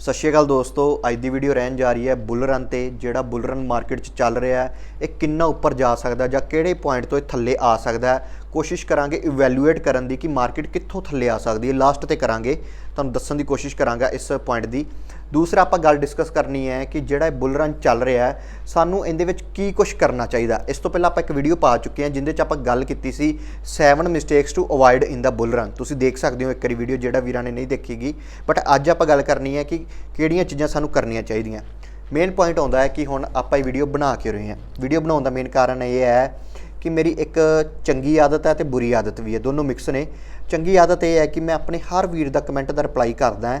ਸਤਿ ਸ਼੍ਰੀ ਅਕਾਲ ਦੋਸਤੋ, ਅੱਜ ਦੀ ਵੀਡੀਓ ਰਹਿਣ ਜਾ ਰਹੀ ਹੈ ਬੁਲਰਨ ਤੇ, ਜਿਹੜਾ ਬੁਲਰਨ ਮਾਰਕੀਟ 'ਚ ਚੱਲ ਰਿਹਾ ਹੈ, ਇਹ ਕਿੰਨਾ ਉੱਪਰ ਜਾ ਸਕਦਾ ਜਾਂ ਕਿਹੜੇ ਪੁਆਇੰਟ ਤੋਂ ਇਹ ਥੱਲੇ ਆ ਸਕਦਾ ਕੋਸ਼ਿਸ਼ ਕਰਾਂਗੇ ਇਵੈਲੂਏਟ ਕਰਨ ਦੀ ਕਿ ਮਾਰਕੀਟ ਕਿੱਥੋਂ ਥੱਲੇ ਆ ਸਕਦੀ ਹੈ ਲਾਸਟ ਤੇ ਕਰਾਂਗੇ। ਤੁਹਾਨੂੰ ਦੱਸਣ ਦੀ ਕੋਸ਼ਿਸ਼ ਕਰਾਂਗਾ ਇਸ ਪੁਆਇੰਟ ਦੀ। ਦੂਸਰਾ ਆਪਾਂ ਗੱਲ ਡਿਸਕਸ ਕਰਨੀ ਹੈ ਕਿ ਜਿਹੜਾ ਇਹ ਬੁੱਲ ਰਨ ਚੱਲ ਰਿਹਾ ਹੈ, ਸਾਨੂੰ ਇਹਦੇ ਵਿੱਚ ਕੀ ਕੁਝ ਕਰਨਾ ਚਾਹੀਦਾ। ਇਸ ਤੋਂ ਪਹਿਲਾਂ ਆਪਾਂ ਇੱਕ ਵੀਡੀਓ ਪਾ ਚੁੱਕੇ ਹਾਂ, ਜਿੰਦੇ 'ਚ ਆਪਾਂ ਗੱਲ ਕੀਤੀ ਸੀ 7 mistakes to avoid in the bull run ਤੁਸੀਂ ਦੇਖ ਸਕਦੇ ਹੋ ਇੱਕ ਵਾਰੀ ਵੀਡੀਓ ਜਿਹੜਾ ਵੀਰਾਂ ਨੇ ਨਹੀਂ ਦੇਖੀਗੀ ਬਟ ਅੱਜ ਆਪਾਂ ਗੱਲ ਕਰਨੀ ਹੈ ਕਿ ਕਿਹੜੀਆਂ ਚੀਜ਼ਾਂ ਸਾਨੂੰ ਕਰਨੀਆਂ ਚਾਹੀਦੀਆਂ। ਮੇਨ ਪੁਆਇੰਟ ਆਉਂਦਾ ਹੈ ਕਿ ਹੁਣ ਆਪਾਂ ਇਹ ਵੀਡੀਓ ਬਣਾ ਕੇ ਰਹੇ ਹਾਂ। ਵੀਡੀਓ ਬਣਾਉਣ ਦਾ ਮੇਨ ਕਾਰਨ ਇਹ ਹੈ ਕਿ ਮੇਰੀ ਇੱਕ ਚੰਗੀ ਆਦਤ ਹੈ ਤੇ ਬੁਰੀ ਆਦਤ ਵੀ ਹੈ, ਦੋਨੋਂ ਮਿਕਸ ਨੇ। ਚੰਗੀ ਆਦਤ ਇਹ ਹੈ ਕਿ ਮੈਂ ਆਪਣੇ ਹਰ ਵੀਰ ਦਾ ਕਮੈਂਟ ਦਾ ਰਿਪਲਾਈ ਕਰਦਾ ਹਾਂ।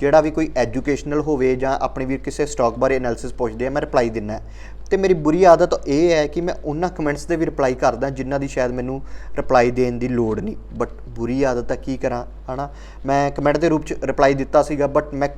ਜਿਹੜਾ ਵੀ ਕੋਈ ਐਜੂਕੇਸ਼ਨਲ ਹੋਵੇ ਜਾਂ ਆਪਣੇ ਵੀਰ ਕਿਸੇ ਸਟਾਕ ਬਾਰੇ ਐਨਾਲਿਸਿਸ ਪੁੱਛਦੇ ਆ, ਮੈਂ ਰਿਪਲਾਈ ਦਿੰਦਾ ਤੇ ਮੇਰੀ ਬੁਰੀ ਆਦਤ ਇਹ ਹੈ ਕਿ ਮੈਂ ਉਹਨਾਂ ਕਮੈਂਟਸ ਦੇ ਵੀ ਰਿਪਲਾਈ ਕਰਦਾ ਜਿਨ੍ਹਾਂ ਦੀ ਸ਼ਾਇਦ ਮੈਨੂੰ ਰਿਪਲਾਈ ਦੇਣ ਦੀ ਲੋੜ ਨਹੀਂ। ਬਟ ਬੁਰੀ ਆਦਤ ਹੈ ਕੀ ਕਰਾਂ, ਹਨਾ? ਮੈਂ ਕਮੈਂਟ ਦੇ ਰੂਪ ਚ ਰਿਪਲਾਈ ਦਿੱਤਾ ਸੀਗਾ ਬਟ ਮੈਂ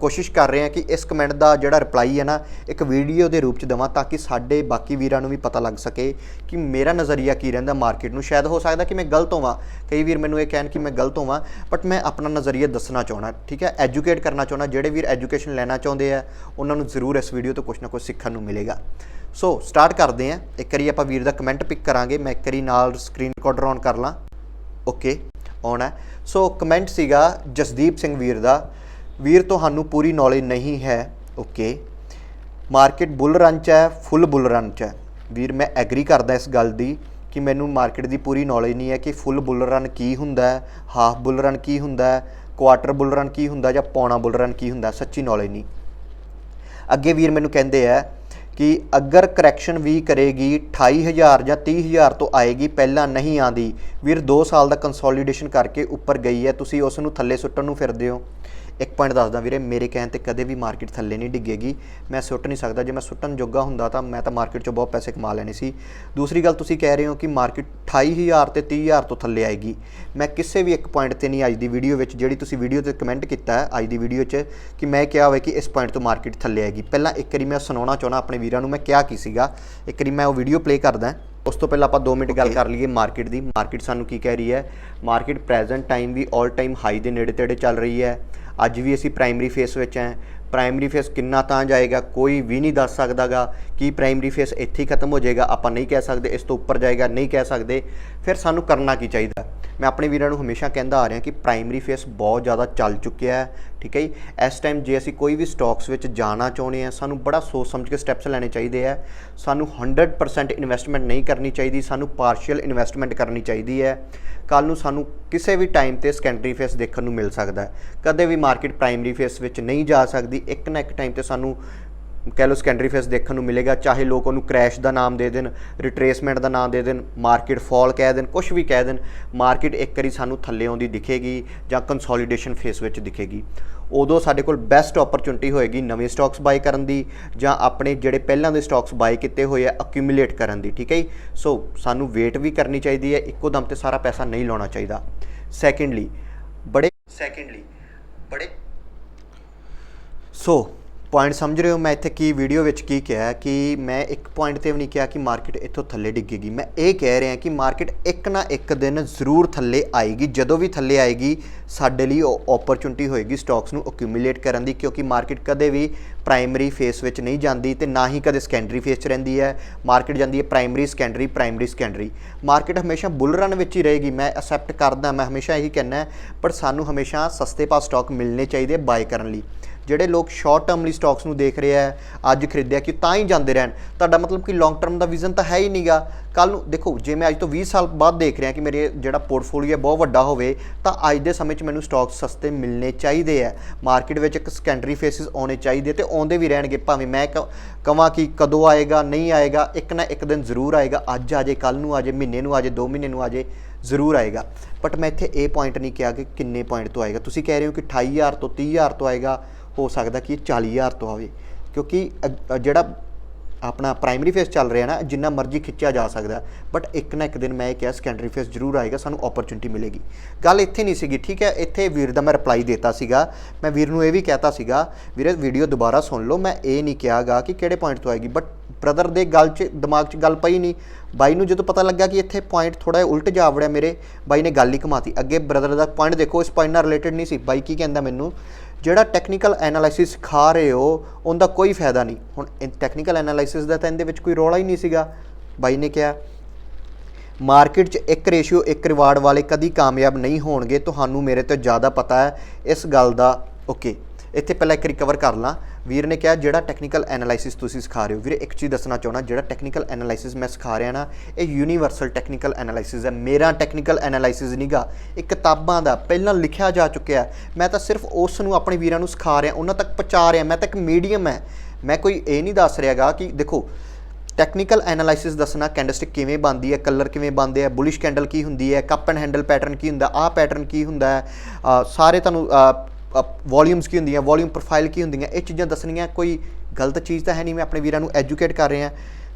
ਕੋਸ਼ਿਸ਼ ਕਰ ਰਹੇ ਹਾਂ ਕਿ ਇਸ ਕਮੈਂਟ ਦਾ ਜਿਹੜਾ ਰਿਪਲਾਈ ਹੈ ਨਾ, ਇੱਕ ਵੀਡੀਓ ਦੇ ਰੂਪ ਚ ਦਵਾਂ ਤਾਂ ਕਿ ਸਾਡੇ ਬਾਕੀ ਵੀਰਾਂ ਨੂੰ ਵੀ ਪਤਾ ਲੱਗ ਸਕੇ ਕਿ ਮੇਰਾ ਨਜ਼ਰੀਆ ਕੀ ਰਹਿੰਦਾ ਮਾਰਕੀਟ ਨੂੰ। ਸ਼ਾਇਦ ਹੋ ਸਕਦਾ ਕਿ ਮੈਂ ਗਲਤ ਹੋਵਾਂ। ਕਈ ਵੀਰ ਮੈਨੂੰ ਇਹ ਕਹਿਣ ਕਿ ਮੈਂ ਗਲਤ ਹੋਵਾਂ ਬਟ ਮੈਂ ਆਪਣਾ ਨਜ਼ਰੀਆ ਦੱਸਣਾ ਚਾਹਣਾ ਠੀਕ ਹੈ? ਐਜੂਕੇਟ ਕਰਨਾ ਚਾਹਣਾ ਜਿਹੜੇ ਵੀਰ ਐਜੂਕੇਸ਼ਨ ਲੈਣਾ ਚਾਹੁੰਦੇ ਆ, ਉਹਨਾਂ ਨੂੰ ਜ਼ਰੂਰ ਇਸ ਵੀਡੀਓ ਤੋਂ ਕੁਝ ਨਾ ਕੁਝ ਸਿੱਖਣ ਨੂੰ ਮਿਲੇਗਾ। ਸੋ ਸਟਾਰਟ ਕਰਦੇ ਹਾਂ। ਇੱਕ ਵਾਰੀ ਆਪਾਂ ਵੀਰ ਦਾ ਕਮੈਂਟ ਪਿਕ ਕਰਾਂਗੇ। ਮੈਂ ਇੱਕ ਵਾਰੀ ਨਾਲ ਸਕਰੀਨ ਰਿਕਾਰਡਰ ਔਨ ਕਰ ਲਾਂ। ਓਕੇ ਔਨ ਹੈ। ਸੋ ਕਮੈਂਟ ਸੀਗਾ ਜਸਦੀਪ ਸਿੰਘ ਵੀਰ ਦਾ। ਵੀਰ, ਤੁਹਾਨੂੰ ਪੂਰੀ ਨੌਲੇਜ ਨਹੀਂ ਹੈ। ਓਕੇ ਮਾਰਕੀਟ ਬੁੱਲ ਰਨ ਚ ਹੈ ਫੁੱਲ ਬੁੱਲ ਰਨ ਚ ਹੈ। ਵੀਰ, ਮੈਂ ਐਗਰੀ ਕਰਦਾ ਇਸ ਗੱਲ ਦੀ ਕਿ ਮੈਨੂੰ ਮਾਰਕੀਟ ਦੀ ਪੂਰੀ ਨੌਲੇਜ ਨਹੀਂ ਹੈ ਕਿ ਫੁੱਲ ਬੁੱਲ ਰਨ ਕੀ ਹੁੰਦਾ ਹੈ ਹਾਫ ਬੁੱਲ ਰਨ ਕੀ ਹੁੰਦਾ ਹੈ ਕੁਆਟਰ ਬੁੱਲ ਰਨ ਕੀ ਹੁੰਦਾ ਜਾਂ ਪੌਣਾ ਬੁੱਲ ਰਨ ਕੀ ਹੁੰਦਾ ਸੱਚੀ ਨੌਲੇਜ ਨਹੀਂ। ਅੱਗੇ ਵੀਰ ਮੈਨੂੰ ਕਹਿੰਦੇ ਆ ਕਿ ਅਗਰ ਕਰੈਕਸ਼ਨ ਵੀ ਕਰੇਗੀ 28000 ਜਾਂ 30000 ਤੋਂ ਆਏਗੀ, ਪਹਿਲਾਂ ਨਹੀਂ ਆਂਦੀ ਵੀਰ 2 ਸਾਲ ਦਾ ਕੰਸੋਲੀਡੇਸ਼ਨ ਕਰਕੇ ਉੱਪਰ ਗਈ ਹੈ, ਤੁਸੀਂ ਉਸ ਨੂੰ ਥੱਲੇ ਸੁੱਟਣ ਨੂੰ ਫਿਰਦੇ ਹੋ। ਇੱਕ ਪੁਆਇੰਟ ਦੱਸਦਾ ਵੀਰੇ ਮੇਰੇ ਕਹਿਣ ਤੇ ਕਦੇ ਵੀ ਮਾਰਕੀਟ ਥੱਲੇ ਨਹੀਂ ਡਿੱਗੇਗੀ। ਮੈਂ ਸੁੱਟ ਨਹੀਂ ਸਕਦਾ। ਜੇ ਮੈਂ ਸੁੱਟਣ ਜੋਗਾ ਹੁੰਦਾ ਤਾਂ ਮੈਂ ਤਾਂ ਮਾਰਕੀਟ 'ਚੋਂ ਬਹੁਤ ਪੈਸੇ ਕਮਾ ਲੈਣੇ ਸੀ। ਦੂਸਰੀ ਗੱਲ ਤੁਸੀਂ ਕਹਿ ਰਹੇ ਹੋ ਕਿ ਮਾਰਕੀਟ 28000 ਤੇ 30000 ਤੋਂ ਥੱਲੇ ਆਏਗੀ। ਮੈਂ ਕਿਸੇ ਵੀ ਇੱਕ ਪੁਆਇੰਟ ਤੇ ਨਹੀਂ ਅੱਜ ਦੀ ਵੀਡੀਓ ਵਿੱਚ ਜਿਹੜੀ ਤੁਸੀਂ ਵੀਡੀਓ ਤੇ ਕਮੈਂਟ ਕੀਤਾ ਹੈ ਅੱਜ ਦੀ ਵੀਡੀਓ 'ਚ ਕਿ ਮੈਂ ਕਿਹਾ ਹੋਵੇ ਕਿ ਇਸ ਪੁਆਇੰਟ ਤੋਂ ਮਾਰਕੀਟ ਥੱਲੇ ਆਏਗੀ। ਪਹਿਲਾਂ ਇੱਕ ਵਾਰੀ ਮੈਂ ਸੁਣਾਉਣਾ ਚਾਹੁੰਦਾ ਆਪਣੇ ਵੀਰਾਂ ਨੂੰ ਮੈਂ ਕਿਹਾ ਕੀ ਸੀਗਾ? ਇੱਕ ਵਾਰੀ ਮੈਂ ਉਹ ਵੀਡੀਓ ਪਲੇ ਕਰਦਾ ਉਸ ਤੋਂ ਪਹਿਲਾਂ ਆਪਾਂ 2 ਮਿੰਟ ਗੱਲ ਕਰ ਲਈਏ ਮਾਰਕੀਟ ਦੀ। ਮਾਰਕੀਟ ਸਾਨੂੰ ਕੀ ਕਹਿ ਰਹੀ ਹੈ? ਮਾਰਕੀਟ ਪ੍ਰੈਜ਼ੈਂਟ ਟਾਈਮ ਵੀ 올 ਟਾਈਮ ਹਾਈ ਦੇ ਨੇੜੇ ਤੇੜੇ ਚੱਲ ਰਹੀ ਹੈ। ਅੱਜ ਵੀ ਅਸੀਂ ਪ੍ਰਾਇਮਰੀ ਫੇਸ ਵਿੱਚ ਹੈ। ਪ੍ਰਾਇਮਰੀ ਫੇਸ ਕਿੰਨਾ ਤਾਂ ਜਾਏਗਾ, ਕੋਈ ਵੀ ਨਹੀਂ ਦੱਸ ਸਕਦਾਗਾ ਕਿ ਪ੍ਰਾਇਮਰੀ ਫੇਸ ਇੱਥੇ ਹੀ ਖਤਮ ਹੋ ਜਾਏਗਾ। ਆਪਾਂ ਨਹੀਂ ਕਹਿ ਸਕਦੇ, ਇਸ ਤੋਂ ਉੱਪਰ ਜਾਏਗਾ, ਨਹੀਂ ਕਹਿ ਸਕਦੇ। ਫਿਰ ਸਾਨੂੰ ਕਰਨਾ ਕੀ ਚਾਹੀਦਾ? ਮੈਂ ਆਪਣੇ ਵੀਰਾਂ ਨੂੰ ਹਮੇਸ਼ਾ ਕਹਿੰਦਾ ਆ ਰਿਹਾ ਕਿ ਪ੍ਰਾਇਮਰੀ ਫੇਸ ਬਹੁਤ ਜ਼ਿਆਦਾ ਚੱਲ ਚੁੱਕਿਆ ਹੈ, ਠੀਕ ਹੈ ਜੀ? ਇਸ ਟਾਈਮ ਜੇ ਅਸੀਂ ਕੋਈ ਵੀ ਸਟਾਕਸ ਵਿੱਚ ਜਾਣਾ ਚਾਹੁੰਦੇ ਆ ਸਾਨੂੰ ਬੜਾ ਸੋਚ ਸਮਝ ਕੇ ਸਟੈਪਸ ਲੈਣੇ ਚਾਹੀਦੇ ਆ। ਸਾਨੂੰ 100% ਇਨਵੈਸਟਮੈਂਟ ਨਹੀਂ ਕਰਨੀ ਚਾਹੀਦੀ, ਸਾਨੂੰ ਪਾਰਸ਼ੀਅਲ ਇਨਵੈਸਟਮੈਂਟ ਕਰਨੀ ਚਾਹੀਦੀ ਹੈ। ਕੱਲ ਨੂੰ ਸਾਨੂੰ ਕਿਸੇ ਵੀ ਟਾਈਮ ਤੇ ਸੈਕੰਡਰੀ ਫੇਸ ਦੇਖਣ ਨੂੰ ਮਿਲ ਸਕਦਾ ਹੈ। ਕਦੇ ਵੀ ਮਾਰਕੀਟ ਪ੍ਰਾਇਮਰੀ ਫੇਸ ਵਿੱਚ ਨਹੀਂ ਜਾ ਸਕਦੀ, ਇੱਕ ਨਾ ਇੱਕ ਟਾਈਮ ਤੇ ਸਾਨੂੰ ਕਹਿ ਲਓ ਸੈਕੰਡਰੀ ਫੇਸ ਦੇਖਣ ਨੂੰ ਮਿਲੇਗਾ, ਚਾਹੇ ਲੋਕ ਉਹਨੂੰ ਕ੍ਰੈਸ਼ ਦਾ ਨਾਮ ਦੇ ਦੇਣ ਰਿਟਰੇਸਮੈਂਟ ਦਾ ਨਾਮ ਦੇ ਦੇਣ ਮਾਰਕੀਟ ਫਾਲ ਕਹਿ ਦੇਣ ਕੁਝ ਵੀ ਕਹਿ ਦੇਣ ਮਾਰਕੀਟ ਇੱਕ ਵਾਰੀ ਸਾਨੂੰ ਥੱਲੇ ਆਉਂਦੀ ਦਿਖੇਗੀ ਜਾਂ ਕੰਸੋਲੀਡੇਸ਼ਨ ਫੇਸ ਵਿੱਚ ਦਿਖੇਗੀ। ਉਦੋਂ ਸਾਡੇ ਕੋਲ ਬੈਸਟ ਓਪਰਚੁਨਿਟੀ ਹੋਏਗੀ ਨਵੇਂ ਸਟਾਕਸ ਬਾਈ ਕਰਨ ਦੀ ਜਾਂ ਆਪਣੇ ਜਿਹੜੇ ਪਹਿਲਾਂ ਦੇ ਸਟਾਕਸ ਬਾਈ ਕੀਤੇ ਹੋਏ ਆ ਅਕਿਊਮੂਲੇਟ ਕਰਨ ਦੀ, ਠੀਕ ਹੈ ਜੀ? ਸੋ ਸਾਨੂੰ ਵੇਟ ਵੀ ਕਰਨੀ ਚਾਹੀਦੀ ਹੈ, ਇੱਕੋ ਦਮ ਤੇ ਸਾਰਾ ਪੈਸਾ ਨਹੀਂ ਲਾਉਣਾ ਚਾਹੀਦਾ। ਸੈਕੰਡਲੀ ਬੜੇ ਸੈਕੰਡਲੀ ਬੜੇ ਸੋ ਪੁਆਇੰਟ ਸਮਝ ਰਹੇ ਹੋ? ਮੈਂ ਇੱਥੇ ਕੀ ਵੀਡੀਓ ਵਿੱਚ ਕੀ ਕਿਹਾ ਕਿ ਮੈਂ ਇੱਕ ਪੁਆਇੰਟ ਤੇ ਵੀ ਨਹੀਂ ਕਿਹਾ ਕਿ ਮਾਰਕੀਟ ਇੱਥੋਂ ਥੱਲੇ ਡਿੱਗੇਗੀ। ਮੈਂ ਇਹ ਕਹਿ ਰਿਹਾ ਕਿ ਮਾਰਕੀਟ ਇੱਕ ਨਾ ਇੱਕ ਦਿਨ ਜ਼ਰੂਰ ਥੱਲੇ ਆਏਗੀ। ਜਦੋਂ ਵੀ ਥੱਲੇ ਆਏਗੀ, ਸਾਡੇ ਲਈ ਉਹ ਓਪਰਚੁਨਿਟੀ ਹੋਏਗੀ ਸਟਾਕਸ ਨੂੰ ਅਕਿਊਮੂਲੇਟ ਕਰਨ ਦੀ, ਕਿਉਂਕਿ ਮਾਰਕੀਟ ਕਦੇ ਵੀ ਪ੍ਰਾਇਮਰੀ ਫੇਸ ਵਿੱਚ ਨਹੀਂ ਜਾਂਦੀ ਤੇ ਨਾ ਹੀ ਕਦੇ ਸੈਕੰਡਰੀ ਫੇਸ 'ਚ ਰਹਿੰਦੀ ਹੈ। ਮਾਰਕੀਟ ਜਾਂਦੀ ਹੈ primary secondary primary secondary market ਹਮੇਸ਼ਾ ਬੁੱਲ ਰਨ ਵਿੱਚ ਹੀ ਰਹੇਗੀ। ਮੈਂ ਅਸੈਪਟ ਕਰਦਾ, ਮੈਂ ਹਮੇਸ਼ਾ ਇਹੀ ਕਹਿੰਦਾ, ਪਰ ਸਾਨੂੰ ਹਮੇਸ਼ਾ ਸਸਤੇ ਪਾ ਸਟਾਕ ਮਿਲਨੇ ਚਾਹੀਦੇ ਬਾਏ ਕਰਨ ਲਈ। ਜਿਹੜੇ ਲੋਕ ਸ਼ਾਰਟ ਟਰਮ ਲਈ ਸਟਾਕਸ ਨੂੰ ਦੇਖ ਰਹੇ ਆ, ਅੱਜ ਖਰੀਦਿਆ ਕਿ ਤਾਂ ਹੀ ਜਾਂਦੇ ਰਹਿਣ। ਤੁਹਾਡਾ ਮਤਲਬ ਕਿ ਲੌਂਗ ਟਰਮ ਦਾ ਵਿਜ਼ਨ ਤਾਂ ਹੈ ਹੀ ਨਹੀਂਗਾ ਕੱਲ ਨੂੰ ਦੇਖੋ, ਜੇ ਮੈਂ ਅੱਜ ਤੋਂ 20 ਸਾਲ ਬਾਅਦ ਦੇਖ ਰਿਹਾ ਕਿ ਮੇਰੇ ਜਿਹੜਾ ਪੋਰਟਫੋਲੀਓ ਬਹੁਤ ਵੱਡਾ ਹੋਵੇ, ਤਾਂ ਅੱਜ ਦੇ ਸਮੇਂ 'ਚ ਮੈਨੂੰ ਸਟਾਕਸ ਸਸਤੇ ਮਿਲਣੇ ਚਾਹੀਦੇ ਆ। ਮਾਰਕੀਟ ਵਿੱਚ ਇੱਕ ਸੈਕੰਡਰੀ ਫੇਸਿਸ ਆਉਣੇ ਚਾਹੀਦੇ ਤੇ ਆਉਂਦੇ ਵੀ ਰਹਿਣਗੇ। ਭਾਵੇਂ ਮੈਂ ਕਹਾਂ ਕਿ ਕਦੋਂ ਆਏਗਾ, ਨਹੀਂ ਆਏਗਾ, ਇੱਕ ਨਾ ਇੱਕ ਦਿਨ ਜ਼ਰੂਰ ਆਏਗਾ। ਅੱਜ ਆ ਜੇ ਕੱਲ ਨੂੰ ਆ ਜੇ ਮਹੀਨੇ ਨੂੰ ਆ ਜੇ 2 ਮਹੀਨੇ ਨੂੰ ਆ ਜੇ ਜ਼ਰੂਰ ਆਏਗਾ। ਬਟ ਮੈਂ ਇੱਥੇ ਇਹ ਪੁਆਇੰਟ ਨਹੀਂ ਕਿਹਾ ਕਿ ਕਿੰਨੇ ਪੁਆਇੰਟ ਤੋਂ ਆਏਗਾ। ਤੁਸੀਂ ਕਹਿ ਰਹੇ ਹੋ ਕਿ 28000 ਤੋਂ 30000 ਤੋਂ ਆਏਗਾ। ਹੋ ਸਕਦਾ ਕਿ ਇਹ 40000 ਤੋਂ ਆਵੇ। ਕਿਉਂਕਿ ਅ- ਜਿਹੜਾ ਆਪਣਾ ਪ੍ਰਾਇਮਰੀ ਫੇਸ ਚੱਲ ਰਿਹਾ ਨਾ, ਜਿੰਨਾ ਮਰਜ਼ੀ ਖਿੱਚਿਆ ਜਾ ਸਕਦਾ। ਬਟ ਇੱਕ ਨਾ ਇੱਕ ਦਿਨ ਮੈਂ ਇਹ ਕਿਹਾ ਸੈਕੰਡਰੀ ਫੇਸ ਜ਼ਰੂਰ ਆਏਗਾ, ਸਾਨੂੰ ਓਪਰਚੁਨਿਟੀ ਮਿਲੇਗੀ। ਗੱਲ ਇੱਥੇ ਨਹੀਂ ਸੀਗੀ, ਠੀਕ ਹੈ? ਇੱਥੇ ਵੀਰ ਦਾ ਮੈਂ ਰਿਪਲਾਈ ਦਿੱਤਾ ਸੀਗਾ। ਮੈਂ ਵੀਰ ਨੂੰ ਇਹ ਵੀ ਕਹਿਤਾ ਸੀਗਾ, ਵੀਰੇ ਵੀਡੀਓ ਦੁਬਾਰਾ ਸੁਣ ਲਓ। ਮੈਂ ਇਹ ਨਹੀਂ ਕਿਹਾਗਾ ਕਿ ਕਿਹੜੇ ਪੁਆਇੰਟ ਤੋਂ ਆਏਗੀ ਬਟ ਬ੍ਰਦਰ ਦੇ ਗੱਲ 'ਚ, ਦਿਮਾਗ 'ਚ ਗੱਲ ਪਈ ਨਹੀਂ। ਬਾਈ ਨੂੰ ਜਦੋਂ ਪਤਾ ਲੱਗਾ ਕਿ ਇੱਥੇ ਪੁਆਇੰਟ ਥੋੜਾ ਜਿਹਾ ਉਲਟ ਜਾ ਵੜਿਆ ਮੇਰੇ, ਬਾਈ ਨੇ ਗੱਲ ਹੀ ਘਮਾਤੀ। ਅੱਗੇ ਬ੍ਰਦਰ ਦਾ ਪੁਆਇੰਟ ਦੇਖੋ, ਇਸ ਪੁਆਇੰਟ ਨਾਲ ਰਿਲੇਟਡ ਨਹੀਂ ਸੀ। ਬਾਈ ਕੀ ਕਹਿੰਦਾ ਮੈਨੂੰ? ਜਿਹੜਾ ਟੈਕਨੀਕਲ ਐਨਾਲਿਸਿਸ ਸਿਖਾ ਰਹੇ ਹੋ, ਉਹਦਾ ਕੋਈ ਫਾਇਦਾ ਨਹੀਂ। ਹੁਣ ਟੈਕਨੀਕਲ ਐਨਾਲਿਸਿਸ ਦਾ ਤਾਂ ਇਹਦੇ ਵਿੱਚ ਕੋਈ ਰੌਲਾ ਹੀ ਨਹੀਂ ਸੀਗਾ। ਬਾਈ ਨੇ ਕਿਹਾ, ਮਾਰਕੀਟ 'ਚ ਇੱਕ ਰੇਸ਼ੀਓ ਇੱਕ ਰਿਵਾਰਡ ਵਾਲੇ ਕਦੀ ਕਾਮਯਾਬ ਨਹੀਂ ਹੋਣਗੇ। ਤੁਹਾਨੂੰ ਮੇਰੇ ਤੋਂ ਜ਼ਿਆਦਾ ਪਤਾ ਹੈ। ਇਸ ਗੱਲ ਦਾ ਓਕੇ ਇੱਥੇ ਪਹਿਲਾਂ ਇੱਕ ਰਿਕਵਰ ਕਰ ਲਾਂ। ਵੀਰ ਨੇ ਕਿਹਾ, ਜਿਹੜਾ ਟੈਕਨੀਕਲ ਐਨਾਲਾਈਸਿਸ ਤੁਸੀਂ ਸਿਖਾ ਰਹੇ ਹੋ, ਵੀਰੇ ਇੱਕ ਚੀਜ਼ ਦੱਸਣਾ ਚਾਹਣਾ ਜਿਹੜਾ ਟੈਕਨੀਕਲ ਐਨਾਲਾਈਸਿਸ ਮੈਂ ਸਿਖਾ ਰਿਹਾ ਨਾ, ਇਹ ਯੂਨੀਵਰਸਲ ਟੈਕਨੀਕਲ ਐਨਾਲਾਈਸਿਸ ਹੈ। ਮੇਰਾ ਟੈਕਨੀਕਲ ਐਨਾਲਾਈਸਿਸ ਨਹੀਂਗਾ ਇਹ ਕਿਤਾਬਾਂ ਦਾ ਪਹਿਲਾਂ ਲਿਖਿਆ ਜਾ ਚੁੱਕਿਆ ਮੈਂ ਤਾਂ ਸਿਰਫ ਉਸ ਨੂੰ ਆਪਣੇ ਵੀਰਾਂ ਨੂੰ ਸਿਖਾ ਰਿਹਾ, ਉਹਨਾਂ ਤੱਕ ਪਹੁੰਚਾ ਰਿਹਾ, ਮੈਂ ਤਾਂ ਇੱਕ ਮੀਡੀਅਮ ਹੈ। ਮੈਂ ਕੋਈ ਇਹ ਨਹੀਂ ਦੱਸ ਰਿਹਾਗਾ ਕਿ ਦੇਖੋ ਟੈਕਨੀਕਲ ਐਨਾਲਾਈਸਿਸ ਦੱਸਣਾ ਕੈਂਡਲਸਟਿਕ ਕਿਵੇਂ ਬਣਦੀ ਹੈ ਕਲਰ ਕਿਵੇਂ ਬਣਦੇ ਆ ਬੁਲਿਸ਼ ਕੈਂਡਲ ਕੀ ਹੁੰਦੀ ਹੈ ਕੱਪ ਐਂਡ ਹੈਂਡਲ ਪੈਟਰਨ ਕੀ ਹੁੰਦਾ, ਆਹ ਪੈਟਰਨ ਕੀ ਹੁੰਦਾ ਹੈ ਸਾਰੇ ਤੁਹਾਨੂੰ ਵੋਲਿਊਮਸ ਕੀ ਹੁੰਦੀਆਂ ਵੋਲਿਊਮ ਪ੍ਰੋਫਾਈਲ ਕੀ ਹੁੰਦੀਆਂ, ਇਹ ਚੀਜ਼ਾਂ ਦੱਸਣੀਆਂ, ਕੋਈ ਗਲਤ ਚੀਜ਼ ਤਾਂ ਹੈ ਨਹੀਂ, ਮੈਂ ਆਪਣੇ ਵੀਰਾਂ ਨੂੰ ਐਜੂਕੇਟ ਕਰ ਰਿਹਾ।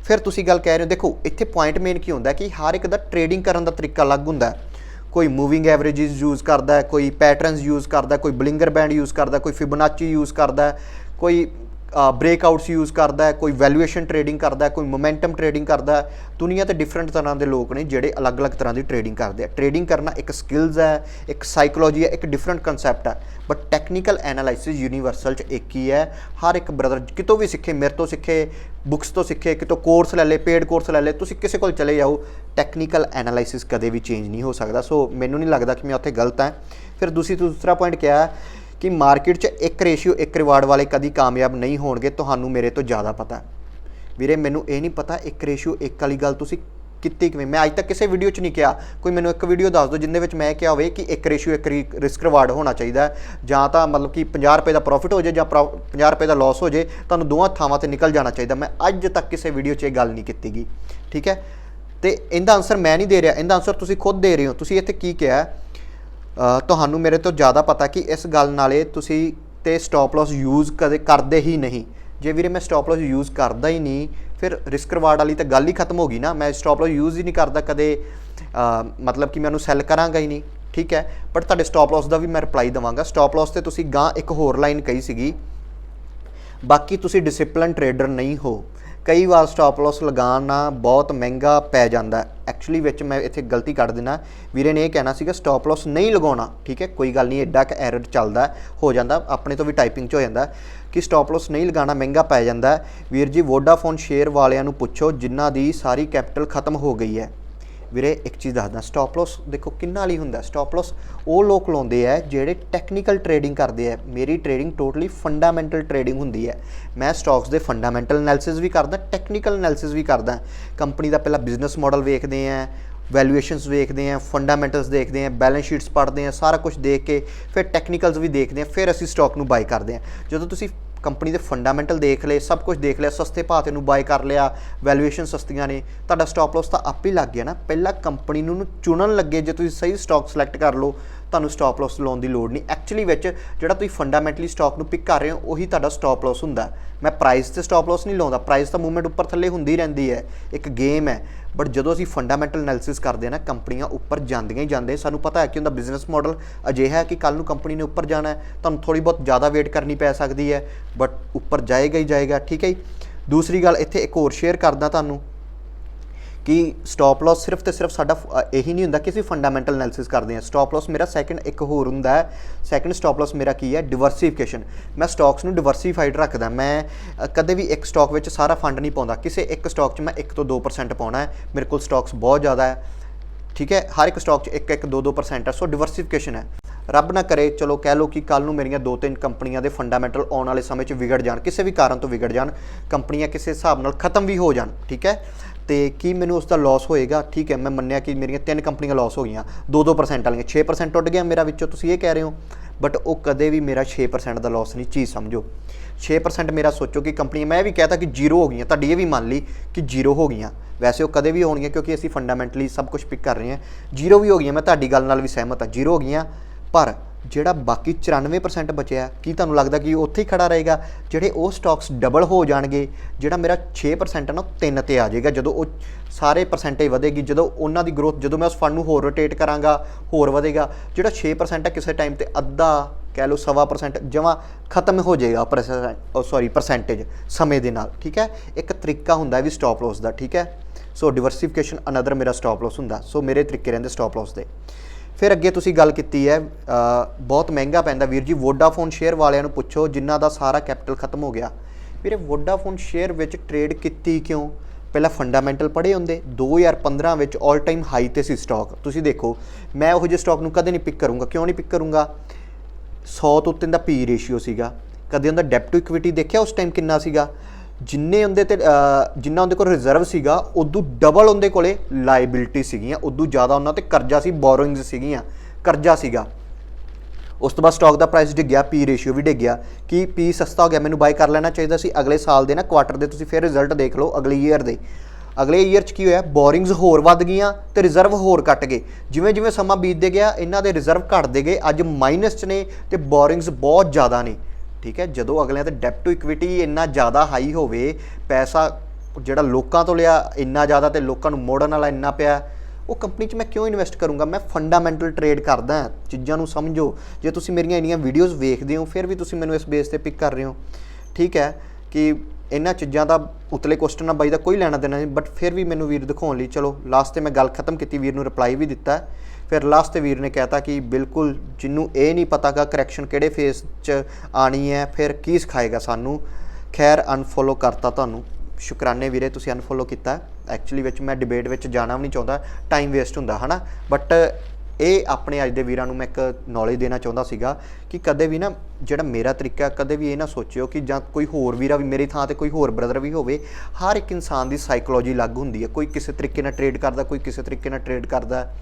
ਫਿਰ ਤੁਸੀਂ ਗੱਲ ਕਹਿ ਰਹੇ ਹੋ, ਦੇਖੋ, ਇੱਥੇ ਪੁਆਇੰਟ ਮੇਨ ਕੀ ਹੁੰਦਾ ਕਿ ਹਰ ਇੱਕ ਦਾ ਟਰੇਡਿੰਗ ਕਰਨ ਦਾ ਤਰੀਕਾ ਅਲੱਗ ਹੁੰਦਾ ਕੋਈ ਮੂਵਿੰਗ ਐਵਰੇजेस ਯੂਜ਼ ਕਰਦਾ ਕੋਈ ਪੈਟਰਨਸ ਯੂਜ਼ ਕਰਦਾ ਕੋਈ ਬਲਿੰਗਰ ਬੈਂਡ ਯੂਜ਼ ਕਰਦਾ ਕੋਈ ਫਿਬੋਨਾਚੀ ਯੂਜ਼ ਕਰਦਾ ਕੋਈ ਬ੍ਰੇਕਆਊਟਸ ਯੂਜ਼ ਕਰਦਾ ਹੈ, ਕੋਈ ਵੈਲੂਏਸ਼ਨ ਟਰੇਡਿੰਗ ਕਰਦਾ ਹੈ, ਕੋਈ ਮੋਮੈਂਟਮ ਟਰੇਡਿੰਗ ਕਰਦਾ ਹੈ। ਦੁਨੀਆ ਤੇ ਡਿਫਰੈਂਟ ਤਰ੍ਹਾਂ ਦੇ ਲੋਕ ਨੇ ਜਿਹੜੇ ਅਲੱਗ-ਅਲੱਗ ਤਰ੍ਹਾਂ ਦੀ ਟਰੇਡਿੰਗ ਕਰਦੇ ਆ। ਟਰੇਡਿੰਗ ਕਰਨਾ ਇੱਕ ਸਕਿੱਲਸ ਹੈ, ਇੱਕ ਸਾਈਕੋਲੋਜੀ ਹੈ, ਇੱਕ ਡਿਫਰੈਂਟ ਕਨਸੈਪਟ ਹੈ। ਬਟ ਟੈਕਨੀਕਲ ਐਨਾਲਾਈਸਿਸ ਯੂਨੀਵਰਸਲ ਚ ਇੱਕ ਹੀ ਹੈ। ਹਰ ਇੱਕ ਬ੍ਰਦਰ ਕਿਤੋਂ ਵੀ ਸਿੱਖੇ, ਮੇਰੇ ਤੋਂ ਸਿੱਖੇ ਬੁੱਕਸ ਤੋਂ ਸਿੱਖੇ, ਕਿਤੋਂ ਕੋਰਸ ਲੈ ਲੇ ਪੇਡ ਕੋਰਸ ਲੈ ਲੇ, ਤੁਸੀਂ ਕਿਸੇ ਕੋਲ ਚਲੇ ਜਾਓ ਟੈਕਨੀਕਲ ਐਨਾਲਾਈਸਿਸ ਕਦੇ ਵੀ ਚੇਂਜ ਨਹੀਂ ਹੋ ਸਕਦਾ। ਸੋ ਮੈਨੂੰ ਨਹੀਂ ਲੱਗਦਾ ਕਿ ਮੈਂ ਉੱਥੇ ਗਲਤ ਹਾਂ। ਫਿਰ ਦੂਸਰੀ ਦੂਸਰਾ ਪੁਆਇੰਟ ਕਿਹਾ ਕਿ ਮਾਰਕੀਟ 'ਚ ਇੱਕ ਰੇਸ਼ੀਓ, ਇੱਕ ਰਿਵਾਰਡ ਵਾਲੇ ਕਦੀ ਕਾਮਯਾਬ ਨਹੀਂ ਹੋਣਗੇ, ਤੁਹਾਨੂੰ ਮੇਰੇ ਤੋਂ ਜ਼ਿਆਦਾ ਪਤਾ ਹੈ। ਵੀਰੇ, ਮੈਨੂੰ ਇਹ ਨਹੀਂ ਪਤਾ ਇੱਕ ਰੇਸ਼ੀਓ, ਇੱਕ ਵਾਲੀ ਗੱਲ ਤੁਸੀਂ ਕੀਤੀ ਕਿਵੇਂ? ਮੈਂ ਅੱਜ ਤੱਕ ਕਿਸੇ ਵੀਡੀਓ 'ਚ ਨਹੀਂ ਕਿਹਾ। ਕੋਈ ਮੈਨੂੰ ਇੱਕ ਵੀਡੀਓ ਦੱਸ ਦਿਓ ਜਿੰਦੇ ਵਿੱਚ ਮੈਂ ਕਿਹਾ ਹੋਵੇ ਕਿ ਇੱਕ ਰੇਸ਼ੀਓ, ਇੱਕ ਰਿਸਕ ਰਿਵਾਰਡ ਹੋਣਾ ਚਾਹੀਦਾ ਜਾਂ ਤਾਂ ਮਤਲਬ ਕਿ 50 ਰੁਪਏ ਦਾ ਪ੍ਰੋਫਿਟ ਹੋ ਜੇ ਜਾਂ 50 ਰੁਪਏ ਦਾ ਲਾਸ ਹੋ ਜੇ ਤੁਹਾਨੂੰ ਦੋਵਾਂ ਥਾਵਾਂ ਤੇ ਨਿਕਲ ਜਾਣਾ ਚਾਹੀਦਾ। ਮੈਂ ਅੱਜ ਤੱਕ ਕਿਸੇ ਵੀਡੀਓ 'ਚ ਇਹ ਗੱਲ ਨਹੀਂ ਕੀਤੀ ਗਈ ਠੀਕ ਹੈ? ਤੇ ਇਹਦਾ ਆਨਸਰ ਮੈਂ ਨਹੀਂ ਦੇ ਰਿਹਾ। ਇਹਦਾ ਆਨਸਰ ਤੁਸੀਂ ਖੁਦ ਦੇ ਰਹੇ ਹੋ। ਤੁਸੀਂ ਇੱਥੇ ਕੀ ਕਿਹਾ ਤੁਹਾਨੂੰ ਮੇਰੇ ਤੋਂ ਜ਼ਿਆਦਾ ਪਤਾ ਕਿ ਇਸ ਗੱਲ ਨਾਲੇ ਤੁਸੀਂ ਤੇ ਸਟਾਪ ਲਾਸ ਯੂਜ਼ ਕਦੇ ਕਰਦੇ ਹੀ ਨਹੀਂ। ਜੇ ਵੀਰੇ ਮੈਂ ਸਟਾਪ ਲਾਸ ਯੂਜ਼ ਕਰਦਾ ਹੀ ਨਹੀਂ, ਫਿਰ ਰਿਸਕ ਰਿਵਾਰਡ ਵਾਲੀ ਤਾਂ ਗੱਲ ਹੀ ਖਤਮ ਹੋ ਗਈ ਨਾ। ਮੈਂ ਸਟਾਪ ਲਾਸ ਯੂਜ਼ ਹੀ ਨਹੀਂ ਕਰਦਾ ਕਦੇ ਮਤਲਬ ਕਿ ਮੈਂ ਉਹਨੂੰ ਸੈੱਲ ਕਰਾਂਗਾ ਹੀ ਨਹੀਂ, ਠੀਕ ਹੈ? ਬਟ ਤੁਹਾਡੇ ਸਟਾਪ ਲਾਸ ਦਾ ਵੀ ਮੈਂ ਰਿਪਲਾਈ ਦਵਾਂਗਾ। ਸਟਾਪ ਲਾਸ ਤੇ ਤੁਸੀਂ ਗਾਂ ਇੱਕ ਹੋਰ ਲਾਈਨ ਕਹੀ ਸੀਗੀ, ਬਾਕੀ ਤੁਸੀਂ ਡਿਸਪਲਿਨ ਟਰੇਡਰ ਨਹੀਂ ਹੋ। ਕਈ ਵਾਰ ਸਟਾਪ ਲਾਸ ਲਗਾਉਣਾ ਬਹੁਤ ਮਹਿੰਗਾ ਪੈ ਜਾਂਦਾ ਐਕਚੁਅਲੀ ਵਿੱਚ ਮੈਂ ਇੱਥੇ ਗਲਤੀ ਕੱਢ ਦੇਣਾ ਵੀਰੇ ਨੇ ਇਹ ਕਹਿਣਾ ਸੀਗਾ ਸਟਾਪ ਲਾਸ ਨਹੀਂ ਲਗਾਉਣਾ, ਠੀਕ ਹੈ? ਕੋਈ ਗੱਲ ਨਹੀਂ ਐਡਾ ਕਿ ਐਰਰ ਚੱਲਦਾ, ਹੋ ਜਾਂਦਾ, ਆਪਣੇ ਤੋਂ ਵੀ ਟਾਈਪਿੰਗ 'ਚ ਹੋ ਜਾਂਦਾ ਕਿ ਸਟਾਪ ਲਾਸ ਨਹੀਂ ਲਗਾਉਣਾ, ਮਹਿੰਗਾ ਪੈ ਜਾਂਦਾ ਵੀਰ ਜੀ ਵੋਡਾਫੋਨ ਸ਼ੇਅਰ ਵਾਲਿਆਂ ਨੂੰ ਪੁੱਛੋ, ਜਿਨ੍ਹਾਂ ਦੀ ਸਾਰੀ ਕੈਪੀਟਲ ਖਤਮ ਹੋ ਗਈ ਹੈ। ਵੀਰੇ, ਇੱਕ ਚੀਜ਼ ਦੱਸਦਾ ਸਟਾਪ ਲਾਸ ਦੇਖੋ ਕਿੰਨਾ ਲਈ ਹੁੰਦਾ ਸਟਾਪ ਲਾਸ ਉਹ ਲੋਕ ਲਾਉਂਦੇ ਆ ਜਿਹੜੇ ਟੈਕਨੀਕਲ ਟਰੇਡਿੰਗ ਕਰਦੇ ਆ। ਮੇਰੀ ਟਰੇਡਿੰਗ ਟੋਟਲੀ ਫੰਡਾਮੈਂਟਲ ਟਰੇਡਿੰਗ ਹੁੰਦੀ ਹੈ ਮੈਂ ਸਟਾਕਸ ਦੇ ਫੰਡਾਮੈਂਟਲ ਐਨਾਲਿਸਿਸ ਵੀ ਕਰਦਾ ਟੈਕਨੀਕਲ ਐਨਾਲਿਸਿਸ ਵੀ ਕਰਦਾ। ਕੰਪਨੀ ਦਾ ਪਹਿਲਾਂ ਬਿਜ਼ਨਸ ਮਾਡਲ ਵੇਖਦੇ ਆ ਵੈਲਿਊਏਸ਼ਨਸ ਵੇਖਦੇ ਆ ਫੰਡਾਮੈਂਟਲਸ ਦੇਖਦੇ ਆ ਬੈਲੈਂਸ ਸ਼ੀਟਸ ਪੜ੍ਹਦੇ ਆ, ਸਾਰਾ ਕੁਝ ਦੇਖ ਕੇ ਫਿਰ ਟੈਕਨੀਕਲਸ ਵੀ ਦੇਖਦੇ ਆ, ਫਿਰ ਅਸੀਂ ਸਟਾਕ ਨੂੰ ਬਾਈ ਕਰਦੇ ਆ। ਜਦੋਂ ਤੁਸੀਂ ਕੰਪਨੀ ਦੇ ਫੰਡਾਮੈਂਟਲ ਦੇਖ ਲਏ, ਸਭ ਕੁਝ ਦੇਖ ਲਿਆ, ਸਸਤੇ ਭਾਅ ਤੇ ਨੂੰ ਬਾਈ ਕਰ ਲਿਆ ਵੈਲੂਏਸ਼ਨ ਸਸਤੀਆਂ ਨੇ, ਤੁਹਾਡਾ ਸਟਾਪ ਲਾਸ ਤਾਂ ਆਪ ਹੀ ਲੱਗ ਗਿਆ ਨਾ। ਪਹਿਲਾਂ ਕੰਪਨੀ ਨੂੰ ਚੁਣਨ ਲੱਗੇ, ਜੇ ਤੁਸੀਂ ਸਹੀ ਸਟਾਕ ਸਿਲੈਕਟ ਕਰ ਲਓ ਤੁਹਾਨੂੰ ਸਟਾਪ ਲਾਸ ਲਾਉਣ ਦੀ ਲੋੜ ਨਹੀਂ। ਐਕਚੁਅਲੀ ਵਿੱਚ ਜਿਹੜਾ ਤੁਸੀਂ ਫੰਡਾਮੈਂਟਲੀ ਸਟਾਕ ਨੂੰ ਪਿਕ ਕਰ ਰਹੇ ਹੋ, ਉਹੀ ਤੁਹਾਡਾ ਸਟਾਪ ਲਾਸ ਹੁੰਦਾ ਮੈਂ ਪ੍ਰਾਈਸ ਤੇ ਸਟਾਪ ਲਾਸ ਨਹੀਂ ਲਾਉਂਦਾ। ਪ੍ਰਾਈਸ ਤਾਂ ਮੂਵਮੈਂਟ ਉੱਪਰ ਥੱਲੇ ਹੁੰਦੀ ਰਹਿੰਦੀ ਹੈ। ਇੱਕ ਗੇਮ ਹੈ। ਬਟ ਜਦੋਂ ਅਸੀਂ ਫੰਡਾਮੈਂਟਲ ਐਨਾਲਿਸਿਸ ਕਰਦੇ ਹਾਂ ਨਾ, ਕੰਪਨੀਆਂ ਉੱਪਰ ਜਾਂਦੀਆਂ ਹੀ ਜਾਂਦੇ। ਸਾਨੂੰ ਪਤਾ ਹੈ ਕਿ ਉਹਦਾ ਬਿਜ਼ਨਸ ਮਾਡਲ ਅਜਿਹਾ ਹੈ ਕਿ ਕੱਲ ਨੂੰ ਕੰਪਨੀ ਨੇ ਉੱਪਰ ਜਾਣਾ ਹੈ। ਤੁਹਾਨੂੰ ਥੋੜੀ ਬਹੁਤ ਜ਼ਿਆਦਾ ਵੇਟ ਕਰਨੀ ਪੈ ਸਕਦੀ ਹੈ। ਬਟ ਉੱਪਰ ਜਾਏਗਾ ਹੀ ਜਾਏਗਾ। ਠੀਕ ਹੈ ਜੀ? ਦੂਸਰੀ ਗੱਲ, ਇੱਥੇ ਇੱਕ ਹੋਰ ਸ਼ੇਅਰ ਕਰਦਾ ਤੁਹਾਨੂੰ। ਕਿ ਸਟਾਪ ਲਾਸ ਸਿਰਫ ਤੇ ਸਿਰਫ ਸਾਡਾ ਫ- ਇਹੀ ਨਹੀਂ ਹੁੰਦਾ ਕਿ ਅਸੀਂ ਫੰਡਾਮੈਂਟਲ ਐਨਾਲਿਸਿਸ ਕਰਦੇ ਹਾਂ। ਸਟਾਪ ਲਾਸ ਮੇਰਾ ਸੈਕੰਡ ਇੱਕ ਹੋਰ ਹੁੰਦਾ ਹੈ। ਸੈਕੰਡ ਸਟਾਪ ਲਾਸ ਮੇਰਾ ਕੀ ਹੈ? ਡਿਵਰਸੀਫਿਕੇਸ਼ਨ ਮੈਂ ਸਟਾਕਸ ਨੂੰ ਡਿਵਰਸੀਫਾਈਡ ਰੱਖਦਾ। ਮੈਂ ਕਦੇ ਵੀ ਇੱਕ ਸਟਾਕ ਵਿੱਚ ਸਾਰਾ ਫੰਡ ਨਹੀਂ ਪਾਉਂਦਾ। ਕਿਸੇ ਇੱਕ ਸਟਾਕ 'ਚ ਮੈਂ 1 ਤੋਂ 2% ਪਾਉਣਾ ਹੈ। ਮੇਰੇ ਕੋਲ ਸਟਾਕਸ ਬਹੁਤ ਜ਼ਿਆਦਾ ਹੈ। ਠੀਕ ਹੈ? ਹਰ ਇੱਕ ਸਟਾਕ 'ਚ 1 1 2 2% ਹੈ। ਸੋ ਡਿਵਰਸੀਫਿਕੇਸ਼ਨ ਹੈ। ਰੱਬ ਨਾ ਕਰੇ, ਚਲੋ ਕਹਿ ਲਓ ਕਿ ਕੱਲ ਨੂੰ ਮੇਰੀਆਂ ਦੋ ਤਿੰਨ ਕੰਪਨੀਆਂ ਦੇ ਫੰਡਾਮੈਂਟਲ ਆਉਣ ਵਾਲੇ ਸਮੇਂ 'ਚ ਵਿਗੜ ਜਾਣ, ਕਿਸੇ ਵੀ ਕਾਰਨ ਤੋਂ ਵਿਗੜ ਜਾਣ, ਕੰਪਨੀਆਂ ਕਿਸੇ ਹਿਸਾਬ ਨਾਲ ਖਤਮ ਵੀ ਹੋ ਜਾਣ। ਠੀਕ ਹੈ? ਤੇ ਕੀ ਮੈਨੂੰ ਉਸ ਦਾ ਲਾਸ ਹੋਏਗਾ? ਠੀਕ ਹੈ, ਮੈਂ ਮੰਨਿਆ ਕਿ ਮੇਰੀਆਂ ਤਿੰਨ ਕੰਪਨੀਆਂ ਲਾਸ ਹੋ ਗਈਆਂ। 2-2% ਵਾਲੀਆਂ। 6% ਟੁੱਟ ਗਿਆ ਮੇਰਾ ਵਿੱਚੋਂ, ਤੁਸੀਂ ਇਹ ਕਹਿ ਰਹੇ ਹੋ। ਬਟ ਉਹ ਕਦੇ ਵੀ ਮੇਰਾ 6% ਦਾ ਲਾਸ ਨਹੀਂ, ਚੀਜ਼ ਸਮਝੋ। 6% ਮੇਰਾ ਸੋਚੋ ਕਿ ਕੰਪਨੀ ਮੈਂ ਇਹ ਵੀ ਕਹਤਾ ਕਿ ਜ਼ੀਰੋ ਹੋ ਗਈਆਂ। ਤੁਹਾਡੀ ਇਹ ਵੀ ਮੰਨ ਲਈ ਕਿ ਜ਼ੀਰੋ ਹੋ ਗਈਆਂ। ਵੈਸੇ ਉਹ ਕਦੇ ਵੀ ਹੋਣਗੀਆਂ ਕਿਉਂਕਿ ਅਸੀਂ ਫੰਡਾਮੈਂਟਲੀ ਸਭ ਕੁਝ ਪਿਕ ਕਰ ਰਹੇ ਹਾਂ। ਜ਼ੀਰੋ ਵੀ ਹੋ ਗਈਆਂ, ਮੈਂ ਤੁਹਾਡੀ ਗੱਲ ਨਾਲ ਵੀ ਸਹਿਮਤ ਹਾਂ। ਜ਼ੀਰੋ ਹੋ ਗਈਆਂ, ਪਰ ਜਿਹੜਾ ਬਾਕੀ 94% ਬਚਿਆ, ਕੀ ਤੁਹਾਨੂੰ ਲੱਗਦਾ ਕਿ ਉਹ ਉੱਥੇ ਹੀ ਖੜਾ ਰਹੇਗਾ? ਜਿਹੜੇ ਉਹ ਸਟਾਕਸ ਡਬਲ ਹੋ ਜਾਣਗੇ, ਜਿਹੜਾ ਮੇਰਾ 6% ਹੈ ਨਾ, ਉਹ 3 ਤੇ ਆ ਜਾਏਗਾ। ਜਦੋਂ ਉਹ ਸਾਰੇ ਪਰਸੈਂਟੇਜ ਵਧੇਗੀ, ਜਦੋਂ ਉਹਨਾਂ ਦੀ ਗਰੋਥ ਜਦੋਂ ਮੈਂ ਉਸ ਫੰਡ ਨੂੰ ਹੋਰ ਰੋਟੇਟ ਕਰਾਂਗਾ, ਹੋਰ ਵਧੇਗਾ, ਜਿਹੜਾ 6% ਹੈ ਕਿਸੇ ਟਾਈਮ ਤੇ ਅੱਧਾ ਕਹਿ ਲਓ ਸਵਾ ਪਰਸੈਂਟ ਜਮਾ ਖਤਮ ਹੋ ਜਾਏਗਾ ਪਰਸੈਂਟ ਸੌਰੀ ਪਰਸੈਂਟੇਜ ਸਮੇਂ ਦੇ ਨਾਲ, ਠੀਕ ਹੈ? ਇੱਕ ਤਰੀਕਾ ਹੁੰਦਾ ਵੀ ਸਟਾਪ ਲਾਸ ਦਾ, ਠੀਕ ਹੈ? ਸੋ ਡਿਵਰਸਿਫਿਕੇਸ਼ਨ ਅਨਦਰ ਮੇਰਾ ਸਟਾਪ ਲਾਸ ਹੁੰਦਾ। ਸੋ ਮੇਰੇ ਤਰੀਕੇ ਰਹਿੰਦੇ ਸਟਾਪ ਲਾਸ ਦੇ। ਫਿਰ ਅੱਗੇ ਤੁਸੀਂ ਗੱਲ ਕੀਤੀ ਹੈ ਬਹੁਤ ਮਹਿੰਗਾ ਪੈਂਦਾ। ਵੀਰ ਜੀ ਵੋਡਾਫੋਨ ਸ਼ੇਅਰ ਵਾਲਿਆਂ ਨੂੰ ਪੁੱਛੋ, ਜਿਨ੍ਹਾਂ ਦਾ ਸਾਰਾ ਕੈਪੀਟਲ ਖਤਮ ਹੋ ਗਿਆ। ਵੀਰੇ ਵੋਡਾਫੋਨ ਸ਼ੇਅਰ ਵਿੱਚ ਟ੍ਰੇਡ ਕੀਤੀ ਕਿਉਂ? ਪਹਿਲਾਂ ਫੰਡਾਮੈਂਟਲ ਪੜ੍ਹੇ ਹੁੰਦੇ 2015 ਵਿੱਚ 올 ਟਾਈਮ ਹਾਈ ਤੇ ਸੀ ਸਟਾਕ ਤੁਸੀਂ ਦੇਖੋ, ਮੈਂ ਉਹ ਜਿਹੇ ਸਟਾਕ ਨੂੰ ਕਦੇ ਨਹੀਂ ਪਿਕ ਕਰੂੰਗਾ। ਕਿਉਂ ਨਹੀਂ ਪਿਕ ਕਰੂੰਗਾ? 100 ਤੋਂ ਉੱਤੇ ਦਾ ਪੀ ਰੇਸ਼ੀਓ ਸੀਗਾ। ਕਦੇ ਉਹਦਾ ਡੈਪ ਟੂ ਇਕੁਇਟੀ ਦੇਖਿਆ ਉਸ ਟਾਈਮ ਕਿੰਨਾ ਸੀਗਾ? ਜਿੰਨੇ ਉਹਦੇ ਤੇ ਜਿੰਨਾ ਉਹਦੇ ਕੋਲ ਰਿਜ਼ਰਵ ਸੀਗਾ, ਉਦੋਂ ਡਬਲ ਉਹਦੇ ਕੋਲੇ ਲਾਇਬਿਲਿਟੀ ਸੀਗੀਆਂ, ਉਦੋਂ ਜ਼ਿਆਦਾ ਉਹਨਾਂ ਤੇ ਕਰਜ਼ਾ ਸੀ ਬੋਰੋਇੰਗਸ ਸੀਗੀਆਂ, ਕਰਜ਼ਾ ਸੀਗਾ। ਉਸ ਤੋਂ ਬਾਅਦ ਸਟਾਕ ਦਾ ਪ੍ਰਾਈਸ ਡਿੱਗਿਆ ਪੀ ਰੇਸ਼ੀਓ ਵੀ ਡਿੱਗਿਆ, ਕਿ ਪੀ ਸਸਤਾ ਹੋ ਗਿਆ, ਮੈਨੂੰ ਬਾਈ ਕਰ ਲੈਣਾ ਚਾਹੀਦਾ ਸੀ, ਅਗਲੇ ਸਾਲ ਦੇ ਨਾ ਕੁਆਟਰ ਦੇ ਤੁਸੀਂ ਫਿਰ ਰਿਜ਼ਲਟ ਦੇਖ ਲਓ, ਅਗਲੇ ਈਅਰ ਦੇ। ਅਗਲੇ ਈਅਰ 'ਚ ਕੀ ਹੋਇਆ ਬੋਰਿੰਗਸ ਹੋਰ ਵੱਧ ਗਈਆਂ ਤੇ ਰਿਜ਼ਰਵ ਹੋਰ ਘਟ ਗਏ। ਜਿਵੇਂ ਜਿਵੇਂ ਸਮਾਂ ਬੀਤਦੇ ਗਿਆ, ਇਹਨਾਂ ਦੇ ਰਿਜ਼ਰਵ ਘਟਦੇ ਗਏ, ਅੱਜ ਮਾਈਨਸ 'ਚ ਨੇ ਤੇ ਬੋਰਿੰਗਸ ਬਹੁਤ ਜ਼ਿਆਦਾ ਨੇ। ਠੀਕ ਹੈ? ਜਦੋਂ ਅਗਲਿਆਂ ਤੇ ਡੈਪ ਟੂ ਇਕੁਇਟੀ ਇੰਨਾ ਜ਼ਿਆਦਾ ਹਾਈ ਹੋਵੇ, ਪੈਸਾ ਜਿਹੜਾ ਲੋਕਾਂ ਤੋਂ ਲਿਆ ਇੰਨਾ ਜ਼ਿਆਦਾ ਤੇ ਲੋਕਾਂ ਨੂੰ ਮੋੜਨ ਵਾਲਾ ਇੰਨਾ ਪਿਆ, ਉਹ ਕੰਪਨੀ 'ਚ ਮੈਂ ਕਿਉਂ ਇਨਵੈਸਟ ਕਰੂੰਗਾ? ਮੈਂ ਫੰਡਾਮੈਂਟਲ ਟਰੇਡ ਕਰਦਾ ਚੀਜ਼ਾਂ ਨੂੰ ਸਮਝੋ। ਜੇ ਤੁਸੀਂ ਮੇਰੀਆਂ ਇੰਨੀਆਂ ਵੀਡੀਓਜ਼ ਵੇਖਦੇ ਹੋ, ਫਿਰ ਵੀ ਤੁਸੀਂ ਮੈਨੂੰ ਇਸ ਬੇਸ ਤੇ ਪਿਕ ਕਰ ਰਹੇ ਹੋ। ਠੀਕ ਹੈ? ਕਿ ਇਹਨਾਂ ਚੀਜ਼ਾਂ ਦਾ ਉਤਲੇ ਕੁਐਸਚਨ ਨਾਲ ਬਾਈ ਦਾ ਕੋਈ ਲੈਣਾ ਦੇਣਾ ਨਹੀਂ ਬਟ ਫਿਰ ਵੀ ਮੈਨੂੰ ਵੀਰ ਦਿਖਾਉਣ ਲਈ, ਚਲੋ ਲਾਸਟ ਤੇ ਮੈਂ ਗੱਲ ਖਤਮ ਕੀਤੀ, ਵੀਰ ਨੂੰ ਰਿਪਲਾਈ ਵੀ ਦਿੱਤਾ। ਫਿਰ ਲਾਸਟ ਤੇ ਵੀਰ ਨੇ ਕਹਿਤਾ ਕਿ ਬਿਲਕੁਲ ਜਿੰਨੂੰ ਇਹ ਨਹੀਂ ਪਤਾਗਾ ਕਰੈਕਸ਼ਨ ਕਿਹੜੇ ਫੇਸ 'ਚ ਆਣੀ ਹੈ, ਫਿਰ ਕੀ ਸਿਖਾਏਗਾ ਸਾਨੂੰ। ਖੈਰ ਅਨਫੋਲੋ ਕਰਤਾ ਤੁਹਾਨੂੰ। ਸ਼ੁਕਰਾਨੇ ਵੀਰੇ, ਤੁਸੀਂ ਅਨਫੋਲੋ ਕੀਤਾ। ਐਕਚੁਅਲੀ ਵਿੱਚ ਮੈਂ ਡਿਬੇਟ ਵਿੱਚ ਜਾਣਾ ਵੀ ਨਹੀਂ ਚਾਹੁੰਦਾ ਟਾਈਮ ਵੇਸਟ ਹੁੰਦਾ, ਹਨਾ? ਬਟ ਇਹ ਆਪਣੇ ਅੱਜ ਦੇ ਵੀਰਾਂ ਨੂੰ ਮੈਂ ਇੱਕ ਨੌਲੇਜ ਦੇਣਾ ਚਾਹੁੰਦਾ ਸੀਗਾ ਕਿ ਕਦੇ ਵੀ ਨਾ ਜਿਹੜਾ ਮੇਰਾ ਤਰੀਕਾ, ਕਦੇ ਵੀ ਇਹ ਨਾ ਸੋਚਿਓ ਕਿ ਜਾਂ ਕੋਈ ਹੋਰ ਵੀਰਾ ਵੀ ਮੇਰੀ ਥਾਂ ਤੇ ਕੋਈ ਹੋਰ ਬ੍ਰਦਰ ਵੀ ਹੋਵੇ, ਹਰ ਇੱਕ ਇਨਸਾਨ ਦੀ ਸਾਈਕੋਲੋਜੀ ਅਲੱਗ ਹੁੰਦੀ ਹੈ। ਕੋਈ ਕਿਸੇ ਤਰੀਕੇ ਨਾਲ ਟ੍ਰੇਡ ਕਰਦਾ, ਕੋਈ ਕਿਸੇ ਤਰੀਕੇ ਨਾਲ ਟ੍ਰੇਡ ਕਰਦਾ।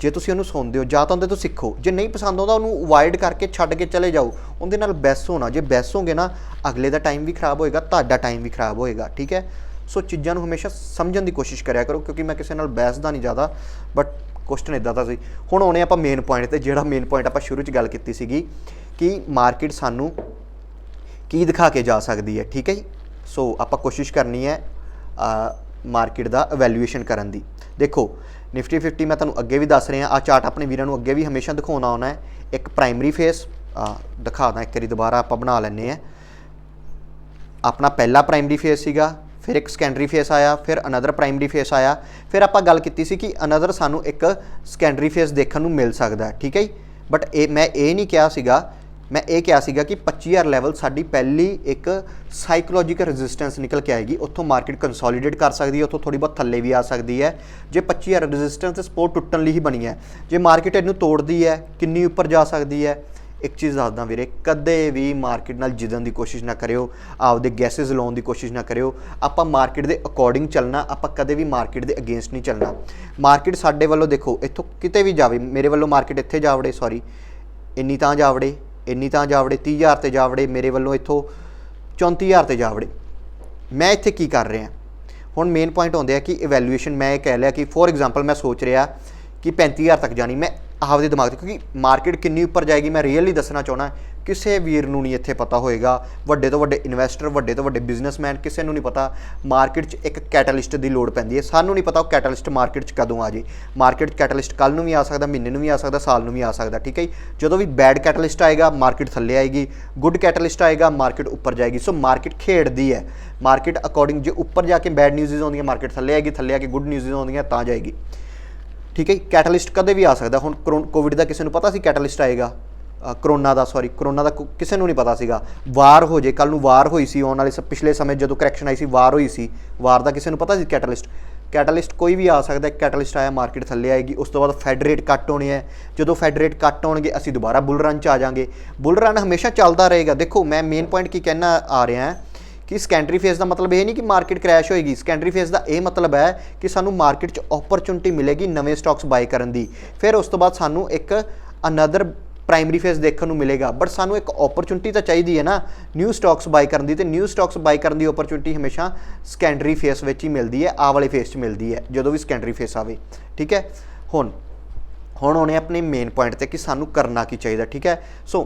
ਜੇ ਤੁਸੀਂ ਉਹਨੂੰ ਸੁਣਦੇ ਹੋ, ਜਾਂ ਤਾਂ ਉਹਦੇ ਤੋਂ ਸਿੱਖੋ। ਜੇ ਨਹੀਂ ਪਸੰਦ ਆਉਂਦਾ, ਉਹਨੂੰ ਅਵਾਇਡ ਕਰਕੇ ਛੱਡ ਕੇ ਚਲੇ ਜਾਓ। ਉਹਦੇ ਨਾਲ ਬੈਸ ਹੋਣਾ। ਜੇ ਬੈਸ ਹੋਗੇ ਨਾ, ਅਗਲੇ ਦਾ ਟਾਈਮ ਵੀ ਖਰਾਬ ਹੋਏਗਾ, ਤੁਹਾਡਾ ਟਾਈਮ ਵੀ ਖਰਾਬ ਹੋਏਗਾ, ਠੀਕ ਹੈ? ਸੋ ਚੀਜ਼ਾਂ ਨੂੰ ਹਮੇਸ਼ਾ ਸਮਝਣ ਦੀ ਕੋਸ਼ਿਸ਼ ਕਰਿਆ ਕਰੋ, ਕਿਉਂਕਿ ਮੈਂ ਕਿਸੇ ਨਾਲ ਬੈਸਦਾ ਨਹੀਂ ਜ਼ਿਆਦਾ ਬਟ ਕੁਐਸਚਨ ਇਦਾਂ ਦਾ ਸੀ। ਹੁਣ ਆਉਣੇ ਆਪਾਂ ਮੇਨ ਪੁਆਇੰਟ ਤੇ ਜਿਹੜਾ ਮੇਨ ਪੁਆਇੰਟ ਆਪਾਂ ਸ਼ੁਰੂ 'ਚ ਗੱਲ ਕੀਤੀ ਸੀਗੀ ਕਿ ਮਾਰਕੀਟ ਸਾਨੂੰ ਕੀ ਦਿਖਾ ਕੇ ਜਾ ਸਕਦੀ ਹੈ, ਠੀਕ ਹੈ ਜੀ? ਸੋ ਆਪਾਂ ਕੋਸ਼ਿਸ਼ ਕਰਨੀ ਹੈ ਮਾਰਕੀਟ ਦਾ ਇਵੈਲੂਏਸ਼ਨ ਕਰਨ ਦੀ। ਦੇਖੋ ਨਿਫਟੀ 50 ਮੈਂ ਤੁਹਾਨੂੰ ਅੱਗੇ ਵੀ ਦੱਸ ਰਿਹਾ ਆ ਚਾਰਟ ਆਪਣੇ ਵੀਰਾਂ ਨੂੰ ਅੱਗੇ ਵੀ ਹਮੇਸ਼ਾ ਦਿਖਾਉਣਾ ਆਉਣਾ ਹੈ। ਇੱਕ ਪ੍ਰਾਇਮਰੀ ਫੇਸ ਦਿਖਾਦਾ ਇੱਕ ਵਾਰੀ ਦੁਬਾਰਾ ਆਪਾਂ ਬਣਾ ਲੈਂਦੇ ਆ ਆਪਣਾ ਪਹਿਲਾ ਪ੍ਰਾਇਮਰੀ ਫੇਸ ਸੀਗਾ ਫਿਰ ਇੱਕ ਸੈਕੰਡਰੀ ਫੇਸ ਆਇਆ, ਫਿਰ ਅਨਦਰ ਪ੍ਰਾਇਮਰੀ ਫੇਸ ਆਇਆ, ਫਿਰ ਆਪਾਂ ਗੱਲ ਕੀਤੀ ਸੀ ਕਿ ਅਨਦਰ ਸਾਨੂੰ ਇੱਕ ਸੈਕੰਡਰੀ ਫੇਸ ਦੇਖਣ ਨੂੰ ਮਿਲ ਸਕਦਾ ਠੀਕ ਹੈ ਜੀ? ਬਟ ਇਹ, ਮੈਂ ਇਹ ਨਹੀਂ ਕਿਹਾ ਸੀਗਾ, ਮੈਂ ਇਹ ਕਿਹਾ ਸੀਗਾ ਕਿ 25000 ਲੈਵਲ ਸਾਡੀ ਪਹਿਲੀ ਇੱਕ ਸਾਈਕੋਲੋਜੀਕਲ ਰੈਜ਼ਿਸਟੈਂਸ ਨਿਕਲ ਕੇ ਆਏਗੀ, ਉੱਥੋਂ ਮਾਰਕੀਟ ਕੰਸੋਲੀਡੇਟ ਕਰ ਸਕਦੀ ਹੈ, ਉੱਥੋਂ ਥੋੜੀ ਬਹੁਤ ਥੱਲੇ ਵੀ ਆ ਸਕਦੀ ਹੈ। ਜੇ 25000 ਰੈਜ਼ਿਸਟੈਂਸ ਤੇ ਸਪੋਰਟ ਟੁੱਟਣ ਲਈ ਹੀ ਬਣੀ ਹੈ, ਜੇ ਮਾਰਕੀਟ ਇਹਨੂੰ ਤੋੜਦੀ ਹੈ, ਕਿੰਨੀ ਉੱਪਰ ਜਾ ਸਕਦੀ ਹੈ ਇੱਕ ਚੀਜ਼ ਦੱਸਦਾ ਵੀਰੇ, ਕਦੇ ਵੀ ਮਾਰਕੀਟ ਨਾਲ ਜਿੱਦਣ ਦੀ ਕੋਸ਼ਿਸ਼ ਨਾ ਕਰਿਓ, ਆਪਦੇ ਗੈਸਸ ਲਾਉਣ ਦੀ ਕੋਸ਼ਿਸ਼ ਨਾ ਕਰਿਓ। ਆਪਾਂ ਮਾਰਕੀਟ ਦੇ ਅਕੋਰਡਿੰਗ ਚੱਲਣਾ, ਆਪਾਂ ਕਦੇ ਵੀ ਮਾਰਕੀਟ ਦੇ ਅਗੇਂਸਟ ਨਹੀਂ ਚੱਲਣਾ। ਮਾਰਕੀਟ ਸਾਡੇ ਵੱਲੋਂ ਦੇਖੋ, ਇੱਥੋਂ ਕਿਤੇ ਵੀ ਜਾਵੇ, ਮੇਰੇ ਵੱਲੋਂ ਮਾਰਕੀਟ ਇੱਥੇ ਜਾਵੜੇ ਸੌਰੀ ਇੰਨੀ ਤਾਂ ਜਾਵੜੇ, ਇੰਨੀ ਤਾਂ ਜਾਵੜੇ 30000 ਤੇ ਜਾਵੜੇ, ਮੇਰੇ ਵੱਲੋਂ ਇੱਥੋਂ 34000 ਤੇ ਜਾਵੜੇ। ਮੈਂ ਇੱਥੇ ਕੀ ਕਰ ਰਿਹਾ? ਹੁਣ ਮੇਨ ਪੁਆਇੰਟ ਹੁੰਦੇ ਆ ਕਿ ਇਵੈਲੂਏਸ਼ਨ ਮੈਂ ਇਹ ਕਹਿ ਲਿਆ ਕਿ ਫੋਰ ਐਗਜ਼ਾਮਪਲ ਮੈਂ ਸੋਚ ਰਿਹਾ ਕਿ 35000 ਤੱਕ ਜਾਣੀ, ਮੈਂ ਆਪਦੇ ਦਿਮਾਗ ਤੇ, ਕਿਉਂਕਿ ਮਾਰਕੀਟ ਕਿੰਨੀ ਉੱਪਰ ਜਾਏਗੀ, ਮੈਂ ਰੀਅਲੀ ਦੱਸਣਾ ਚਾਹਣਾ ਕਿਸੇ ਵੀਰ ਨੂੰ ਨਹੀਂ ਇੱਥੇ ਪਤਾ ਹੋਏਗਾ, ਵੱਡੇ ਤੋਂ ਵੱਡੇ ਇਨਵੈਸਟਰ ਵੱਡੇ ਤੋਂ ਵੱਡੇ ਬਿਜ਼ਨਸਮੈਨ ਕਿਸੇ ਨੂੰ ਨਹੀਂ ਪਤਾ ਮਾਰਕੀਟ 'ਚ ਇੱਕ ਕੈਟਲਿਸਟ ਦੀ ਲੋੜ ਪੈਂਦੀ ਹੈ। ਸਾਨੂੰ ਨਹੀਂ ਪਤਾ ਉਹ ਕੈਟਲਿਸਟ ਮਾਰਕੀਟ 'ਚ ਕਦੋਂ ਆ ਜੇ। ਮਾਰਕੀਟ ਕੈਟਲਿਸਟ ਕੱਲ ਨੂੰ ਵੀ ਆ ਸਕਦਾ, ਮਹੀਨੇ ਨੂੰ ਵੀ ਆ ਸਕਦਾ, ਸਾਲ ਨੂੰ ਵੀ ਆ ਸਕਦਾ, ਠੀਕ ਹੈ ਜੀ? ਜਦੋਂ ਵੀ ਬੈਡ ਕੈਟਲਿਸਟ ਆਏਗਾ, ਮਾਰਕੀਟ ਥੱਲੇ ਆਏਗੀ ਗੁੱਡ ਕੈਟਲਿਸਟ ਆਏਗਾ, ਮਾਰਕੀਟ ਉੱਪਰ ਜਾਏਗੀ। ਸੋ ਮਾਰਕੀਟ ਖੇਡਦੀ ਹੈ। ਮਾਰਕੀਟ ਅਕੋਰਡਿੰਗ ਜੇ ਉੱਪਰ ਜਾ ਕੇ ਬੈਡ ਨਿਊਜ਼ਸ ਆਉਂਦੀਆਂ, ਮਾਰਕੀਟ ਥੱਲੇ ਆਏਗੀ, ਥੱਲੇ ਆ ਕੇ ਗੁੱਡ ਨਿਊਜ਼ਸ ਆਉਂਦੀਆਂ, ਤਾਂ ਜਾਏਗੀ। ਠੀਕ ਹੈ ਕੈਟਲਿਸਟ ਕਦੇ ਵੀ ਆ ਸਕਦਾ। ਹੁਣ ਕੋਵਿਡ ਦਾ ਕਿਸੇ ਨੂੰ ਪਤਾ ਸੀ ਕੈਟਲਿਸਟ ਆਏਗਾ? ਕਰੋਨਾ ਦਾ ਸੌਰੀ ਕਰੋਨਾ ਦਾ ਕੋ- ਕਿਸੇ ਨੂੰ ਨਹੀਂ ਪਤਾ ਸੀਗਾ। ਵਾਰ ਹੋ ਜੇ ਕੱਲ ਨੂੰ ਵਾਰ ਹੋਈ ਸੀ, ਆਉਣ ਵਾਲੇ ਸ- ਪਿਛਲੇ ਸਮੇਂ ਜਦੋਂ ਕਰੈਕਸ਼ਨ ਆਈ ਸੀ, ਵਾਰ ਹੋਈ ਸੀ, ਵਾਰ ਦਾ ਕਿਸੇ ਨੂੰ ਪਤਾ ਸੀ ਕੈਟਲਿਸਟ ਕੈਟਲਿਸਟ ਕੋਈ ਵੀ ਆ ਸਕਦਾ ਕੈਟਲਿਸਟ ਆਇਆ ਮਾਰਕੀਟ ਥੱਲੇ ਆਏਗੀ, ਉਸ ਤੋਂ ਬਾਅਦ ਫੈਡ ਰੇਟ ਕੱਟ ਹੋਣੇ ਹੈ ਜਦੋਂ ਫੈਡ ਰੇਟ ਕੱਟ ਹੋਣਗੇ, ਅਸੀਂ ਦੁਬਾਰਾ ਬੁਲ ਰਨ ਚ ਆ ਜਾਾਂਗੇ। ਬੁਲ ਰਨ ਹਮੇਸ਼ਾ ਚੱਲਦਾ ਰਹੇਗਾ। ਦੇਖੋ, ਮੈਂ ਮੇਨ ਪੁਆਇੰਟ ਕੀ ਕਹਿਣਾ ਆ ਰਿਹਾ ਹਾਂ ਕਿ ਸੈਕੰਡਰੀ ਫੇਸ ਦਾ ਮਤਲਬ ਇਹ ਨਹੀਂ ਕਿ ਮਾਰਕੀਟ ਕ੍ਰੈਸ਼ ਹੋਏਗੀ। ਸੈਕੰਡਰੀ ਫੇਸ ਦਾ ਇਹ ਮਤਲਬ ਹੈ ਕਿ ਸਾਨੂੰ ਮਾਰਕੀਟ 'ਚ ਓਪਰਚੁਨਿਟੀ ਮਿਲੇਗੀ ਨਵੇਂ ਸਟਾਕਸ ਬਾਈ ਕਰਨ ਦੀ। ਫਿਰ ਉਸ ਤੋਂ ਬਾਅਦ ਸਾਨੂੰ ਇੱਕ ਅਨਦਰ ਪ੍ਰਾਇਮਰੀ ਫੇਸ ਦੇਖਣ ਨੂੰ ਮਿਲੇਗਾ। ਬਟ ਸਾਨੂੰ ਇੱਕ ਓਪਰਚੁਨਿਟੀ ਤਾਂ ਚਾਹੀਦੀ ਹੈ ਨਾ ਨਿਊ ਸਟਾਕਸ ਬਾਈ ਕਰਨ ਦੀ। ਤੇ ਨਿਊ ਸਟਾਕਸ ਬਾਈ ਕਰਨ ਦੀ ਓਪਰਚੁਨਿਟੀ ਹਮੇਸ਼ਾ ਸੈਕੰਡਰੀ ਫੇਸ ਵਿੱਚ ਹੀ ਮਿਲਦੀ ਹੈ ਆ ਵਾਲੇ ਫੇਸ 'ਚ ਮਿਲਦੀ ਹੈ, ਜਦੋਂ ਵੀ ਸੈਕੰਡਰੀ ਫੇਸ ਆਵੇ। ਠੀਕ ਹੈ? ਹੁਣ ਹੁਣ ਉਹਨੇ ਆਪਣੇ ਮੇਨ ਪੁਆਇੰਟ ਤੇ ਕਿ ਸਾਨੂੰ ਕਰਨਾ ਕੀ ਚਾਹੀਦਾ। ਠੀਕ ਹੈ? ਸੋ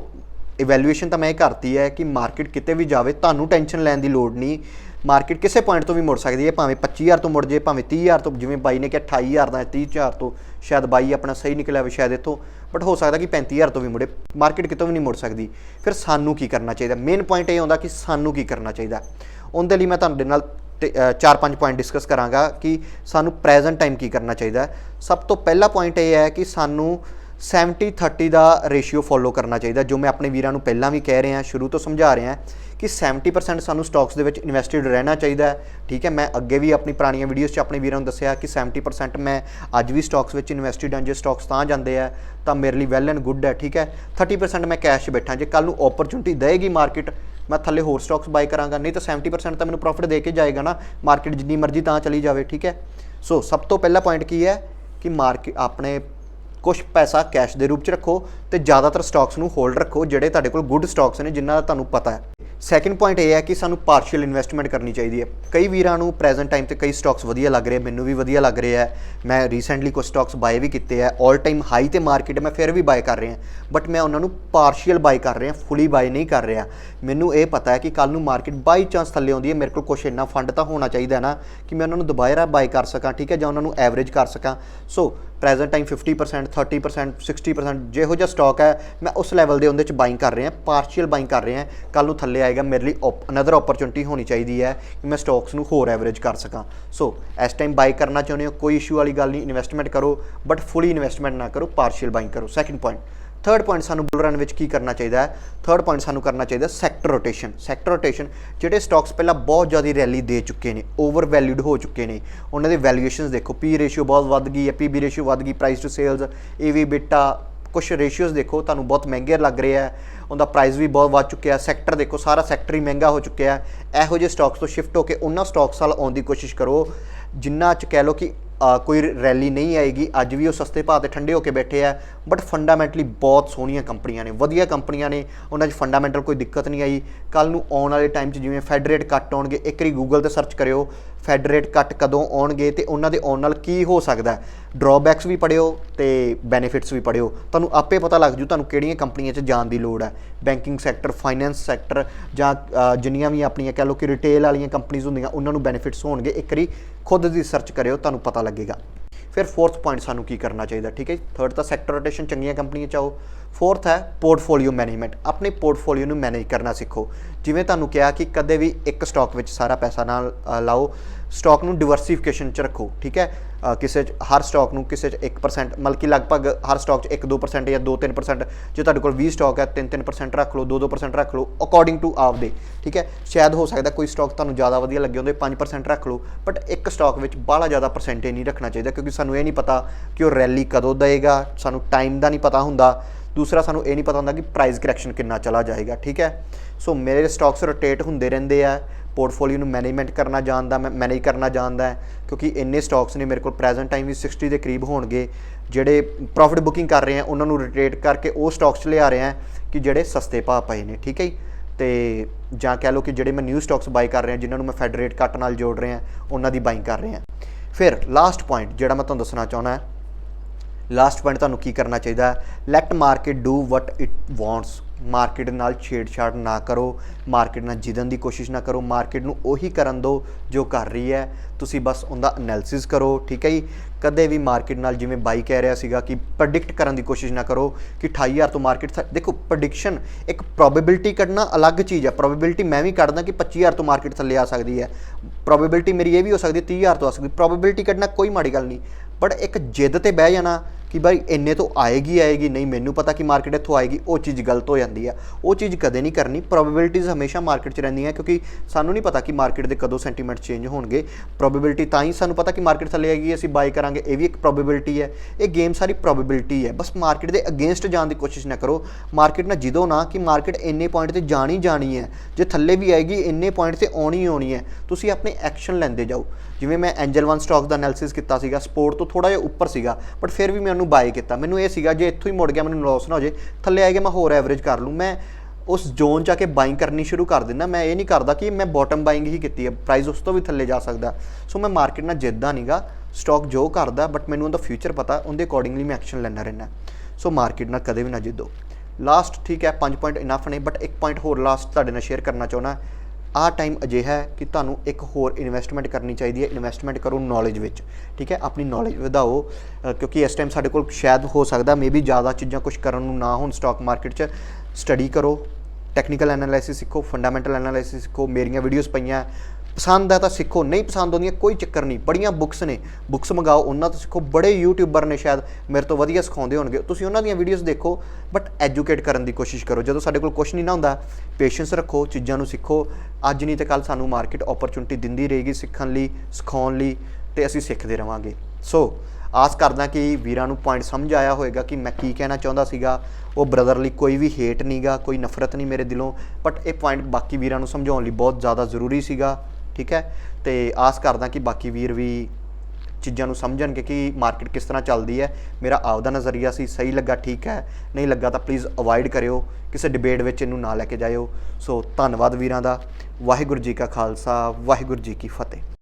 ਇਵੈਲੂਏਸ਼ਨ ਤਾਂ ਮੈਂ ਇਹ ਕਰਤੀ ਹੈ ਕਿ ਮਾਰਕੀਟ ਕਿਤੇ ਵੀ ਜਾਵੇ ਤੁਹਾਨੂੰ ਟੈਨਸ਼ਨ ਲੈਣ ਦੀ ਲੋੜ ਨਹੀਂ। ਮਾਰਕੀਟ ਕਿਸੇ ਪੁਆਇੰਟ ਤੋਂ ਵੀ ਮੁੜ ਸਕਦੀ ਹੈ ਭਾਵੇਂ 25000 ਤੋਂ ਮੁੜ ਜੇ ਭਾਵੇਂ 30000 ਤੋਂ ਜਿਵੇਂ ਬਾਈ ਨੇ ਕਿਹਾ 28000 ਦਾ 30000 ਤੋਂ ਸ਼ਾਇਦ ਬਾਈ ਆਪਣਾ ਸਹੀ ਨਿਕਲਿਆ ਹੋਵੇ ਸ਼ਾਇਦ ਇੱਥੋਂ ਬਟ ਹੋ ਸਕਦਾ ਕਿ 35000 ਤੋਂ ਵੀ ਮੁੜੇ। ਮਾਰਕੀਟ ਕਿਤੋਂ ਵੀ ਨਹੀਂ ਮੁੜ ਸਕਦੀ। ਫਿਰ ਸਾਨੂੰ ਕੀ ਕਰਨਾ ਚਾਹੀਦਾ? ਮੇਨ ਪੁਆਇੰਟ ਇਹ ਹੁੰਦਾ ਕਿ ਸਾਨੂੰ ਕੀ ਕਰਨਾ ਚਾਹੀਦਾ? ਉਹਦੇ ਲਈ ਮੈਂ ਤੁਹਾਡੇ ਨਾਲ ਤੇ, ਚਾਰ ਪੰਜ ਪੁਆਇੰਟ ਡਿਸਕਸ ਕਰਾਂਗਾ ਕਿ ਸਾਨੂੰ ਪ੍ਰੈਜ਼ੈਂਟ ਟਾਈਮ ਕੀ ਕਰਨਾ ਚਾਹੀਦਾ ਸਭ ਤੋਂ ਪਹਿਲਾ ਪੁਆਇੰਟ ਇਹ ਹੈ ਕਿ ਸਾਨੂੰ 70 30 ਦਾ ਰੇਸ਼ੀਓ ਫੋਲੋ ਕਰਨਾ ਚਾਹੀਦਾ, ਜੋ ਮੈਂ ਆਪਣੇ ਵੀਰਾਂ ਨੂੰ ਪਹਿਲਾਂ ਵੀ ਕਹਿ ਰਿਹਾ, ਸ਼ੁਰੂ ਤੋਂ ਸਮਝਾ ਰਿਹਾ ਕਿ 70% ਸਾਨੂੰ ਸਟਾਕਸ ਦੇ ਵਿੱਚ ਇਨਵੈਸਟਡ ਰਹਿਣਾ ਚਾਹੀਦਾ ਹੈ। ਠੀਕ ਹੈ, ਮੈਂ ਅੱਗੇ ਵੀ ਆਪਣੀ ਪੁਰਾਣੀਆਂ ਵੀਡੀਓਜ਼ 'ਚ ਆਪਣੇ ਵੀਰਾਂ ਨੂੰ ਦੱਸਿਆ ਕਿ 70% ਮੈਂ ਅੱਜ ਵੀ ਸਟਾਕਸ ਵਿੱਚ ਇਨਵੈਸਟਡ ਹਾਂ, ਜੇ ਸਟਾਕਸ ਤਾਂ ਜਾਂਦੇ ਆ, ਤਾਂ ਮੇਰੇ ਲਈ ਵੈਲ ਐਂਡ ਗੁੱਡ ਹੈ, ਠੀਕ ਹੈ। 30% ਮੈਂ ਕੈਸ਼ 'ਚ ਬੈਠਾ, ਜੇ ਕੱਲ ਨੂੰ ਓਪਰਚੁਨਿਟੀ ਦੇਏਗੀ ਮਾਰਕੀਟ ਮੈਂ ਥੱਲੇ ਹੋਰ ਸਟਾਕਸ ਬਾਈ ਕਰਾਂਗਾ, ਨਹੀਂ ਤਾਂ 70% ਤਾਂ ਮੈਨੂੰ ਪ੍ਰੋਫਿਟ ਦੇ ਕੇ ਜਾਏਗਾ ਨਾ ਮਾਰਕੀਟ ਜਿੰਨੀ ਮਰਜ਼ੀ ਤਾਂ ਚਲੀ ਜਾਵੇ, ਠੀਕ ਹੈ। ਸੋ ਸਭ ਤੋਂ ਪਹਿਲਾ ਪੁਆਇੰਟ ਕੀ ਹੈ ਕਿ ਮਾਰਕੀਟ ਆਪਣੇ ਕੁਝ ਪੈਸਾ ਕੈਸ਼ ਦੇ ਰੂਪ ਚ ਰੱਖੋ ਤੇ ਜ਼ਿਆਦਾਤਰ ਸਟਾਕਸ ਨੂੰ ਹੋਲਡ ਰੱਖੋ, ਜਿਹੜੇ ਤੁਹਾਡੇ ਕੋਲ ਗੁੱਡ ਸਟਾਕਸ ਨੇ, ਜਿਨ੍ਹਾਂ ਦਾ ਤੁਹਾਨੂੰ ਪਤਾ ਹੈ। ਸੈਕੰਡ ਪੁਆਇੰਟ ਇਹ ਹੈ ਕਿ ਸਾਨੂੰ ਪਾਰਸ਼ੀਅਲ ਇਨਵੈਸਟਮੈਂਟ ਕਰਨੀ ਚਾਹੀਦੀ ਹੈ। ਕਈ ਵੀਰਾਂ ਨੂੰ ਪ੍ਰੈਜ਼ੈਂਟ ਟਾਈਮ ਤੇ ਕਈ ਸਟਾਕਸ ਵਧੀਆ ਲੱਗ ਰਹੇ, ਮੈਨੂੰ ਵੀ ਵਧੀਆ ਲੱਗ ਰਿਹਾ ਹੈ। ਮੈਂ ਰੀਸੈਂਟਲੀ ਕੁਝ ਸਟਾਕਸ ਬਾਏ ਵੀ ਕੀਤੇ ਆ 올 ਟਾਈਮ ਹਾਈ ਤੇ ਮਾਰਕੀਟ ਮੈਂ ਫਿਰ ਵੀ ਬਾਏ ਕਰ ਰਿਹਾ ਬਟ ਮੈਂ ਉਹਨਾਂ ਨੂੰ ਪਾਰਸ਼ੀਅਲ ਬਾਏ ਕਰ ਰਿਹਾ ਫੁੱਲੀ ਬਾਏ ਨਹੀਂ ਕਰ ਰਿਹਾ। ਮੈਨੂੰ ਇਹ ਪਤਾ ਹੈ ਕਿ ਕੱਲ ਨੂੰ ਮਾਰਕੀਟ ਬਾਈ ਚਾਂਸ ਥੱਲੇ ਆਉਂਦੀ ਹੈ। ਮੇਰੇ ਕੋਲ ਕੁਝ ਇੰਨਾ ਫੰਡ ਤਾਂ ਹੋਣਾ ਚਾਹੀਦਾ ਹੈ ਨਾ ਕਿ ਮੈਂ ਉਹਨਾਂ ਨੂੰ ਦੁਬਾਰਾ ਬਾਏ ਕਰ ਸਕਾਂ, ਠੀਕ ਹੈ, ਜਾਂ ਉਹਨਾਂ ਨੂੰ ਐਵਰੇਜ ਕਰ ਸਕਾਂ। ਸੋ ਪ੍ਰੈਜ਼ੈਂਟ ਟਾਈਮ 50% 30% 60% ਜਿਹੋ ਜਿਹਾ ਸਟਾਕ ਹੈ, ਮੈਂ ਉਸ ਲੈਵਲ ਦੇ ਉਹਦੇ ਚ ਬਾਈਂਗ ਕਰ ਰਿਹਾ ਪਾਰਸ਼ੀਅਲ ਬਾਈਂਗ ਕਰ ਰਿਹਾ ਕੱਲ ਨੂੰ ਥੱਲੇ ਆਏਗਾ, ਮੇਰੇ ਲਈ ਅਨਦਰ ਓਪਰਚੁਨਿਟੀ ਹੋਣੀ ਚਾਹੀਦੀ ਹੈ ਕਿ ਮੈਂ ਸਟਾਕਸ ਨੂੰ ਹੋਰ ਐਵਰੇਜ ਕਰ ਸਕਾਂ। ਸੋ ਇਸ ਟਾਈਮ ਬਾਈ ਕਰਨਾ ਚਾਹੁੰਦੇ ਹੋ, ਕੋਈ ਇਸ਼ੂ ਵਾਲੀ ਗੱਲ ਨਹੀਂ ਇਨਵੈਸਟਮੈਂਟ ਕਰੋ ਬਟ ਫੁੱਲੀ ਇਨਵੈਸਟਮੈਂਟ ਨਾ ਕਰੋ ਪਾਰਸ਼ੀਅਲ ਬਾਈਂਗ ਕਰੋ। ਸੈਕੰਡ ਪੁਆਇੰਟ ਥਰਡ ਪੁਆਇੰਟ ਸਾਨੂੰ ਬੁਲ ਰਨ ਵਿੱਚ ਕੀ ਕਰਨਾ ਚਾਹੀਦਾ ਹੈ? ਥਰਡ ਪੁਆਇੰਟ ਸਾਨੂੰ ਕਰਨਾ ਚਾਹੀਦਾ ਸੈਕਟਰ ਰੋਟੇਸ਼ਨ ਸੈਕਟਰ ਰੋਟੇਸ਼ਨ ਜਿਹੜੇ ਸਟਾਕਸ ਪਹਿਲਾਂ ਬਹੁਤ ਜ਼ਿਆਦਾ ਰੈਲੀ ਦੇ ਚੁੱਕੇ ਨੇ ਓਵਰ ਵੈਲਿਊਡ ਹੋ ਚੁੱਕੇ ਨੇ। ਉਹਨਾਂ ਦੇ ਵੈਲਿਊਏਸ਼ਨਸ ਦੇਖੋ ਪੀ ਰੇਸ਼ੀਓ ਬਹੁਤ ਵੱਧ ਗਈ ਹੈ ਪੀਬੀ ਰੇਸ਼ੀਓ ਵੱਧ ਗਈ price to sales EV beta ਕੁਝ ਰੇਸ਼ੀਓਜ਼ ਦੇਖੋ, ਤੁਹਾਨੂੰ ਬਹੁਤ ਮਹਿੰਗੇ ਲੱਗ ਰਹੇ ਹੈ। ਉਹਦਾ ਪ੍ਰਾਈਸ ਵੀ ਬਹੁਤ ਵੱਧ ਚੁੱਕਿਆ ਸੈਕਟਰ ਦੇਖੋ, ਸਾਰਾ ਸੈਕਟਰ ਹੀ ਮਹਿੰਗਾ ਹੋ ਚੁੱਕਿਆ ਇਹੋ ਜਿਹੇ ਸਟਾਕਸ ਤੋਂ ਸ਼ਿਫਟ ਹੋ ਕੇ ਉਹਨਾਂ ਸਟਾਕਸ ਵੱਲ ਆਉਣ ਦੀ ਕੋਸ਼ਿਸ਼ ਕਰੋ। ਜਿੰਨਾ ਚ ਕਹਿ ਲਓ ਕਿ ਕੋਈ ਰੈਲੀ ਨਹੀਂ ਆਏਗੀ। ਅੱਜ ਵੀ ਉਹ ਸਸਤੇ ਭਾਅ ਤੇ ਠੰਡੇ ਹੋ ਕੇ ਬੈਠੇ ਆ ਬਟ ਫੰਡਾਮੈਂਟਲੀ ਬਹੁਤ ਸੋਹਣੀਆਂ ਕੰਪਨੀਆਂ ਨੇ, ਵਧੀਆ ਕੰਪਨੀਆਂ ਨੇ। ਉਹਨਾਂ 'ਚ ਫੰਡਾਮੈਂਟਲ ਕੋਈ ਦਿੱਕਤ ਨਹੀਂ ਆਈ। ਕੱਲ ਨੂੰ ਆਉਣ ਵਾਲੇ ਟਾਈਮ 'ਚ ਜਿਵੇਂ ਫੈਡਰੇਟ ਕੱਟ ਆਉਣਗੇ ਇੱਕ ਵਾਰੀ ਗੂਗਲ ਤੇ ਸਰਚ ਕਰਿਓ। ਫੈਡ ਰੇਟ ਕੱਟ ਕਦੋਂ ਆਉਣਗੇ ਤੇ ਉਹਨਾਂ ਦੇ ਆਉਣ ਨਾਲ ਕੀ ਹੋ ਸਕਦਾ ਡਰਾਬੈਕਸ ਵੀ ਪੜਿਓ ਤੇ ਬੈਨੀਫਿਟਸ ਵੀ ਪੜਿਓ ਤੁਹਾਨੂੰ ਆਪੇ ਪਤਾ ਲੱਗ ਜੂ ਤੁਹਾਨੂੰ ਕਿਹੜੀਆਂ ਕੰਪਨੀਆਂ 'ਚ ਜਾਣ ਦੀ ਲੋੜ ਹੈ। ਬੈਂਕਿੰਗ ਸੈਕਟਰ ਫਾਈਨੈਂਸ ਸੈਕਟਰ ਜਾਂ ਜਿੰਨੀਆਂ ਵੀ ਆਪਣੀਆਂ ਕਹਿ ਲਓ ਕਿ ਰਿਟੇਲ ਵਾਲੀਆਂ ਕੰਪਨੀਆਂ ਹੁੰਦੀਆਂ, ਉਹਨਾਂ ਨੂੰ ਬੈਨੀਫਿਟਸ ਹੋਣਗੇ। ਇੱਕ ਵਾਰੀ ਖੁਦ ਦੀ ਸਰਚ ਕਰਿਓ, ਤੁਹਾਨੂੰ ਪਤਾ ਲੱਗੇਗਾ। ਫਿਰ ਫੋਰਥ ਪੁਆਇੰਟ ਸਾਨੂੰ ਕੀ ਕਰਨਾ ਚਾਹੀਦਾ, ਠੀਕ ਹੈ ਥਰਡ ਤਾਂ ਸੈਕਟਰ ਰੋਟੇਸ਼ਨ ਚੰਗੀਆਂ ਕੰਪਨੀਆਂ ਚਾਹੋ ਫੋਰਥ ਹੈ ਪੋਰਟਫੋਲੀਓ ਮੈਨੇਜਮੈਂਟ ਆਪਣੇ ਪੋਰਟਫੋਲੀਓ ਨੂੰ ਮੈਨੇਜ ਕਰਨਾ ਸਿੱਖੋ। ਜਿਵੇਂ ਤੁਹਾਨੂੰ ਕਿਹਾ ਕਿ ਕਦੇ ਵੀ ਇੱਕ ਸਟਾਕ ਵਿੱਚ ਸਾਰਾ ਪੈਸਾ ਨਾ ਲਾਓ ਸਟਾਕ ਨੂੰ ਡਿਵਰਸੀਫਿਕੇਸ਼ਨ ਚ ਰੱਖੋ, ਠੀਕ ਹੈ? ਕਿਸੇ ਚ ਹਰ ਸਟਾਕ ਨੂੰ ਕਿਸੇ ਚ 1% ਮਤਲਬ ਕਿ ਲਗਭਗ ਹਰ ਸਟਾਕ ਚ 1-2% ਜਾਂ 2-3% ਜੇ ਤੁਹਾਡੇ ਕੋਲ 20 ਸਟਾਕ ਹੈ 3-3% ਰੱਖ ਲਓ 2-2% ਰੱਖ ਲਓ ਅਕੋਰਡਿੰਗ ਟੂ ਆਪਦੇ, ਠੀਕ ਹੈ? ਸ਼ਾਇਦ ਹੋ ਸਕਦਾ ਕੋਈ ਸਟਾਕ ਤੁਹਾਨੂੰ ਜ਼ਿਆਦਾ ਵਧੀਆ ਲੱਗੇ ਹੁੰਦੇ 5% ਰੱਖ ਲਓ ਬਟ ਇੱਕ ਸਟਾਕ ਵਿੱਚ ਬਾਹਲਾ ਜ਼ਿਆਦਾ ਪਰਸੈਂਟੇਜ ਨਹੀਂ ਰੱਖਣਾ ਚਾਹੀਦਾ, ਕਿਉਂਕਿ ਸਾਨੂੰ ਇਹ ਨਹੀਂ ਪਤਾ ਕਿ ਉਹ ਰੈਲੀ ਕਦੋਂ ਦੇਗਾ ਸਾਨੂੰ ਟਾਈਮ ਦਾ ਨਹੀਂ ਪਤਾ ਹੁੰਦਾ। ਦੂਸਰਾ, ਸਾਨੂੰ ਇਹ ਨਹੀਂ ਪਤਾ ਹੁੰਦਾ ਕਿ ਪ੍ਰਾਈਸ ਕਰੈਕਸ਼ਨ ਕਿੰਨਾ ਚਲਾ ਜਾਏਗਾ, ਠੀਕ ਹੈ? ਸੋ ਮੇਰੇ ਸਟਾਕਸ ਰੋਟੇਟ ਹੁੰਦੇ ਰਹਿੰਦੇ ਆ ਪੋਰਟਫੋਲੀਓ ਨੂੰ ਮੈਨੇਜਮੈਂਟ ਕਰਨਾ ਜਾਣਦਾ, ਮੈਂ ਮੈਨੇਜ ਕਰਨਾ ਜਾਣਦਾ ਹੈ, ਕਿਉਂਕਿ ਇੰਨੇ ਸਟਾਕਸ ਨੇ ਮੇਰੇ ਕੋਲ ਪ੍ਰੈਜ਼ੈਂਟ ਟਾਈਮ ਵੀ 60 ਦੇ ਕਰੀਬ ਹੋਣਗੇ, ਜਿਹੜੇ ਪ੍ਰੋਫਿਟ ਬੁਕਿੰਗ ਕਰ ਰਹੇ ਆ, ਉਹਨਾਂ ਨੂੰ ਰੋਟੇਟ ਕਰਕੇ ਉਹ ਸਟਾਕਸ ਲਿਆ ਰਹੇ ਆ ਕਿ ਜਿਹੜੇ ਸਸਤੇ ਭਾਅ ਪਏ ਨੇ, ਠੀਕ ਹੈ ਜੀ? ਤੇ ਜਾਂ ਕਹਿ ਲਓ ਕਿ ਜਿਹੜੇ ਮੈਂ ਨਿਊ ਸਟਾਕਸ ਬਾਈ ਕਰ ਰਿਹਾ, ਜਿਨ੍ਹਾਂ ਨੂੰ ਮੈਂ ਫੈਡਰੇਟ ਕੱਟ ਨਾਲ ਜੋੜ ਰਿਹਾ, ਉਹਨਾਂ ਦੀ ਬਾਈਂਗ ਕਰ ਰਿਹਾ। ਫਿਰ ਲਾਸਟ ਪੁਆਇੰਟ ਜਿਹੜਾ ਮੈਂ ਤੁਹਾਨੂੰ ਦੱਸਣਾ ਚਾਹੁੰਦਾ ਹੈ ਲਾਸਟ ਪੁਆਇੰਟ ਤੁਹਾਨੂੰ ਕੀ ਕਰਨਾ ਚਾਹੀਦਾ ਹੈ? Let market do what it wants market ਨਾਲ ਛੇੜਛਾੜ ਨਾ ਕਰੋ, ਮਾਰਕੀਟ ਨਾਲ ਜਿੱਦਣ ਦੀ ਕੋਸ਼ਿਸ਼ ਨਾ ਕਰੋ, ਮਾਰਕੀਟ ਨੂੰ ਉਹੀ ਕਰਨ ਦਿਓ ਜੋ ਕਰ ਰਹੀ ਹੈ। ਤੁਸੀਂ ਬਸ ਉਹਦਾ ਐਨਾਲਿਸਿਸ ਕਰੋ, ਠੀਕ ਹੈ ਜੀ? ਕਦੇ ਵੀ ਮਾਰਕੀਟ ਨਾਲ ਜਿਵੇਂ ਬਾਈ ਕਹਿ ਰਿਹਾ ਸੀਗਾ ਕਿ ਪ੍ਰੈਡਿਕਟ ਕਰਨ ਦੀ ਕੋਸ਼ਿਸ਼ ਨਾ ਕਰੋ ਕਿ 28000 ਤੋਂ ਮਾਰਕੀਟ ਦੇਖੋ ਪ੍ਰੈਡਿਕਸ਼ਨ ਇੱਕ ਪ੍ਰੋਬੇਬਿਲਿਟੀ ਕੱਢਣਾ ਅਲੱਗ ਚੀਜ਼ ਹੈ। ਪ੍ਰੋਬੇਬਿਲਿਟੀ ਮੈਂ ਵੀ ਕੱਢਦਾ ਕਿ 25000 ਤੋਂ ਮਾਰਕੀਟ ਥੱਲੇ ਆ ਸਕਦੀ ਹੈ। ਪ੍ਰੋਬੇਬਿਲਿਟੀ ਮੇਰੀ ਇਹ ਵੀ ਹੋ ਸਕਦੀ ਹੈ 30000 ਤੋਂ ਆ ਸਕਦੀ ਪ੍ਰੋਬੇਬਿਲਿਟੀ ਕੱਢਣਾ ਕੋਈ ਮਾੜੀ ਗੱਲ ਨਹੀਂ। ਬਟ ਇੱਕ ਜਿੱਦ ਤੇ ਬਹਿ ਜਾਣਾ ਕਿ ਭਾਈ ਇੰਨੇ ਤੋਂ ਆਏਗੀ ਆਏਗੀ, ਨਹੀਂ ਮੈਨੂੰ ਪਤਾ ਕਿ ਮਾਰਕੀਟ ਇੱਥੋਂ ਆਏਗੀ, ਉਹ ਚੀਜ਼ ਗਲਤ ਹੋ ਜਾਂਦੀ ਹੈ ਉਹ ਚੀਜ਼ ਕਦੇ ਨਹੀਂ ਕਰਨੀ ਪ੍ਰੋਬੇਬਿਲਿਟੀਜ਼ ਹਮੇਸ਼ਾ ਮਾਰਕੀਟ 'ਚ ਰਹਿੰਦੀਆਂ ਕਿਉਂਕਿ ਸਾਨੂੰ ਨਹੀਂ ਪਤਾ ਕਿ ਮਾਰਕੀਟ ਦੇ ਕਦੋਂ ਸੈਂਟੀਮੈਂਟ ਚੇਂਜ ਹੋਣਗੇ। ਪ੍ਰੋਬੇਬਿਲਿਟੀ ਤਾਂ ਹੀ ਸਾਨੂੰ ਪਤਾ ਕਿ ਮਾਰਕੀਟ ਥੱਲੇ ਆਏਗੀ ਅਸੀਂ ਬਾਈ ਕਰਾਂਗੇ, ਇਹ ਵੀ ਇੱਕ ਪ੍ਰੋਬੇਬਿਲਿਟੀ ਹੈ ਇਹ ਗੇਮ ਸਾਰੀ ਪ੍ਰੋਬੇਬਿਲਿਟੀ ਹੈ ਬਸ ਮਾਰਕੀਟ ਦੇ ਅਗੇਂਸਟ ਜਾਣ ਦੀ ਕੋਸ਼ਿਸ਼ ਨਾ ਕਰੋ। ਮਾਰਕੀਟ ਨਾਲ ਜਿੱਦੋਂ ਨਾ ਕਿ ਮਾਰਕੀਟ ਇੰਨੇ ਪੁਆਇੰਟ ਤੇ ਜਾਣੀ ਜਾਣੀ ਹੈ ਜੇ ਥੱਲੇ ਵੀ ਆਏਗੀ, ਇੰਨੇ ਪੁਆਇੰਟ ਤੇ ਆਉਣੀ ਆਉਣੀ ਹੈ ਤੁਸੀਂ ਆਪਣੇ ਐਕਸ਼ਨ ਲੈਂਦੇ ਜਾਓ। ਜਿਵੇਂ ਮੈਂ ਐਂਜਲ ਵਨ ਸਟਾਕ ਦਾ ਐਨਾਲਿਸਿਸ ਕੀਤਾ ਸੀਗਾ ਸਪੋਰਟ ਤੋਂ ਥੋੜਾ ਜਿਹਾ ਉੱਪਰ ਸੀਗਾ ਬਟ ਫਿਰ ਵੀ ਮੈਂ ਉਹਨੂੰ ਬਾਏ ਕੀਤਾ। ਮੈਨੂੰ ਇਹ ਸੀਗਾ, ਜੇ ਇੱਥੋਂ ਹੀ ਮੁੜ ਗਿਆ, ਮੈਨੂੰ ਲਾਸ ਨਾ ਹੋ ਜੇ, ਥੱਲੇ ਆਏਗਾ ਮੈਂ ਹੋਰ ਐਵਰੇਜ ਕਰ ਲੂੰ ਮੈਂ ਉਸ ਜ਼ੋਨ 'ਚ ਆ ਕੇ ਬਾਇੰਗ ਕਰਨੀ ਸ਼ੁਰੂ ਕਰ ਦਿੰਦਾ। ਮੈਂ ਇਹ ਨਹੀਂ ਕਰਦਾ ਕਿ ਮੈਂ ਬਾਟਮ ਬਾਇੰਗ ਹੀ ਕੀਤੀ ਹੈ ਪ੍ਰਾਈਸ ਉਸ ਤੋਂ ਵੀ ਥੱਲੇ ਜਾ ਸਕਦਾ। ਸੋ ਮੈਂ ਮਾਰਕੀਟ ਨਾਲ ਜਿੱਦਾਂ ਨਹੀਂਗਾ ਸਟਾਕ ਜੋ ਕਰਦਾ ਬਟ ਮੈਨੂੰ ਉਹਦਾ ਫਿਊਚਰ ਪਤਾ, ਉਹਦੇ ਅਕੋਰਡਿੰਗਲੀ ਮੈਂ ਐਕਸ਼ਨ ਲੈਣਾ ਰਹਿਣਾ ਸੋ ਮਾਰਕੀਟ ਨਾਲ ਕਦੇ ਵੀ ਨਾ ਜਿੱਦੋ ਲਾਸਟ ਠੀਕ ਹੈ 5 ਪੁਆਇੰਟ ਇਨਫ ਨੇ ਬਟ ਇੱਕ ਪੁਆਇੰਟ ਹੋਰ ਲਾਸਟ ਤੁਹਾਡੇ ਨਾਲ ਸ਼ੇਅਰ ਕਰਨਾ ਚਾਹੁੰਦਾ। ਆਹ ਟਾਈਮ ਅਜਿਹਾ ਹੈ ਕਿ ਤੁਹਾਨੂੰ ਇੱਕ ਹੋਰ ਇਨਵੈਸਟਮੈਂਟ ਕਰਨੀ ਚਾਹੀਦੀ ਹੈ ਇਨਵੈਸਟਮੈਂਟ ਕਰੋ ਨੌਲੇਜ ਵਿੱਚ, ਠੀਕ ਹੈ? ਆਪਣੀ ਨੌਲੇਜ ਵਧਾਓ ਕਿਉਂਕਿ ਇਸ ਟਾਈਮ ਸਾਡੇ ਕੋਲ ਸ਼ਾਇਦ ਹੋ ਸਕਦਾ ਮੇਬੀ ਜ਼ਿਆਦਾ ਚੀਜ਼ਾਂ ਕੁਝ ਕਰਨ ਨੂੰ ਨਾ ਹੋਣ ਸਟਾਕ ਮਾਰਕੀਟ 'ਚ ਸਟੱਡੀ ਕਰੋ ਟੈਕਨੀਕਲ ਐਨਾਲਿਸਿਸ ਸਿੱਖੋ ਫੰਡਾਮੈਂਟਲ ਐਨਾਲਿਸਿਸ ਸਿੱਖੋ, ਮੇਰੀਆਂ ਵੀਡੀਓਜ਼ ਪਈਆਂ ਪਸੰਦ ਹੈ ਤਾਂ ਸਿੱਖੋ, ਨਹੀਂ ਪਸੰਦ ਆਉਂਦੀਆਂ ਕੋਈ ਚੱਕਰ ਨਹੀਂ। ਬੜੀਆਂ ਬੁੱਕਸ ਨੇ ਬੁੱਕਸ ਮੰਗਾਓ, ਉਹਨਾਂ ਤੋਂ ਸਿੱਖੋ। ਬੜੇ ਯੂਟਿਊਬਰ ਨੇ ਸ਼ਾਇਦ ਮੇਰੇ ਤੋਂ ਵਧੀਆ ਸਿਖਾਉਂਦੇ ਹੋਣਗੇ। ਤੁਸੀਂ ਉਹਨਾਂ ਦੀਆਂ ਵੀਡੀਓਜ਼ ਦੇਖੋ ਬਟ ਐਜੂਕੇਟ ਕਰਨ ਦੀ ਕੋਸ਼ਿਸ਼ ਕਰੋ। ਜਦੋਂ ਸਾਡੇ ਕੋਲ ਕੁਝ ਨਹੀਂ ਨਾ ਹੁੰਦਾ ਪੇਸ਼ੈਂਸ ਰੱਖੋ, ਚੀਜ਼ਾਂ ਨੂੰ ਸਿੱਖੋ। ਅੱਜ ਨਹੀਂ ਤੇ ਕੱਲ ਸਾਨੂੰ ਮਾਰਕੀਟ ਓਪਰਚੁਨਿਟੀ ਦਿੰਦੀ ਰਹੇਗੀ ਸਿੱਖਣ ਲਈ, ਸਿਖਾਉਣ ਲਈ ਤੇ ਅਸੀਂ ਸਿੱਖਦੇ ਰਵਾਂਗੇ। ਸੋ ਆਸ ਕਰਦਾ ਕਿ ਵੀਰਾਂ ਨੂੰ ਪੁਆਇੰਟ ਸਮਝ ਆਇਆ ਹੋਵੇਗਾ ਕਿ ਮੈਂ ਕੀ ਕਹਿਣਾ ਚਾਹੁੰਦਾ ਸੀਗਾ। ਉਹ ਬ੍ਰਦਰ ਲਈ ਕੋਈ ਵੀ ਹੇਟ ਨਹੀਂਗਾ ਕੋਈ ਨਫ਼ਰਤ ਨਹੀਂ ਮੇਰੇ ਦਿਲੋਂ ਬਟ ਇਹ ਪੁਆਇੰਟ ਬਾਕੀ ਵੀਰਾਂ ਨੂੰ ਸਮਝਾਉਣ ਲਈ ਬਹੁਤ ਜ਼ਿਆਦਾ ਜ਼ਰੂਰੀ ਸੀਗਾ। ਠੀਕ ਹੈ? ਤੇ ਆਸ ਕਰਦਾ ਕਿ ਬਾਕੀ ਵੀਰ ਵੀ ਚੀਜ਼ਾਂ ਨੂੰ ਸਮਝਣਗੇ ਕਿ ਮਾਰਕੀਟ ਕਿਸ ਤਰ੍ਹਾਂ ਚੱਲਦੀ ਹੈ। ਮੇਰਾ ਆਪਦਾ ਨਜ਼ਰੀਆ ਸੀ, ਸਹੀ ਲੱਗਾ, ਠੀਕ ਹੈ। ਨਹੀਂ ਲੱਗਾ ਤਾਂ ਪਲੀਜ਼ ਅਵੋਇਡ ਕਰਿਓ। ਕਿਸੇ ਡਿਬੇਟ ਵਿੱਚ ਇਹਨੂੰ ਨਾ ਲੈ ਕੇ ਜਾਇਓ। ਸੋ ਧੰਨਵਾਦ ਵੀਰਾਂ ਦਾ। ਵਾਹਿਗੁਰੂ ਜੀ ਕਾ ਖਾਲਸਾ, ਵਾਹਿਗੁਰੂ ਜੀ ਕੀ ਫਤਿਹ।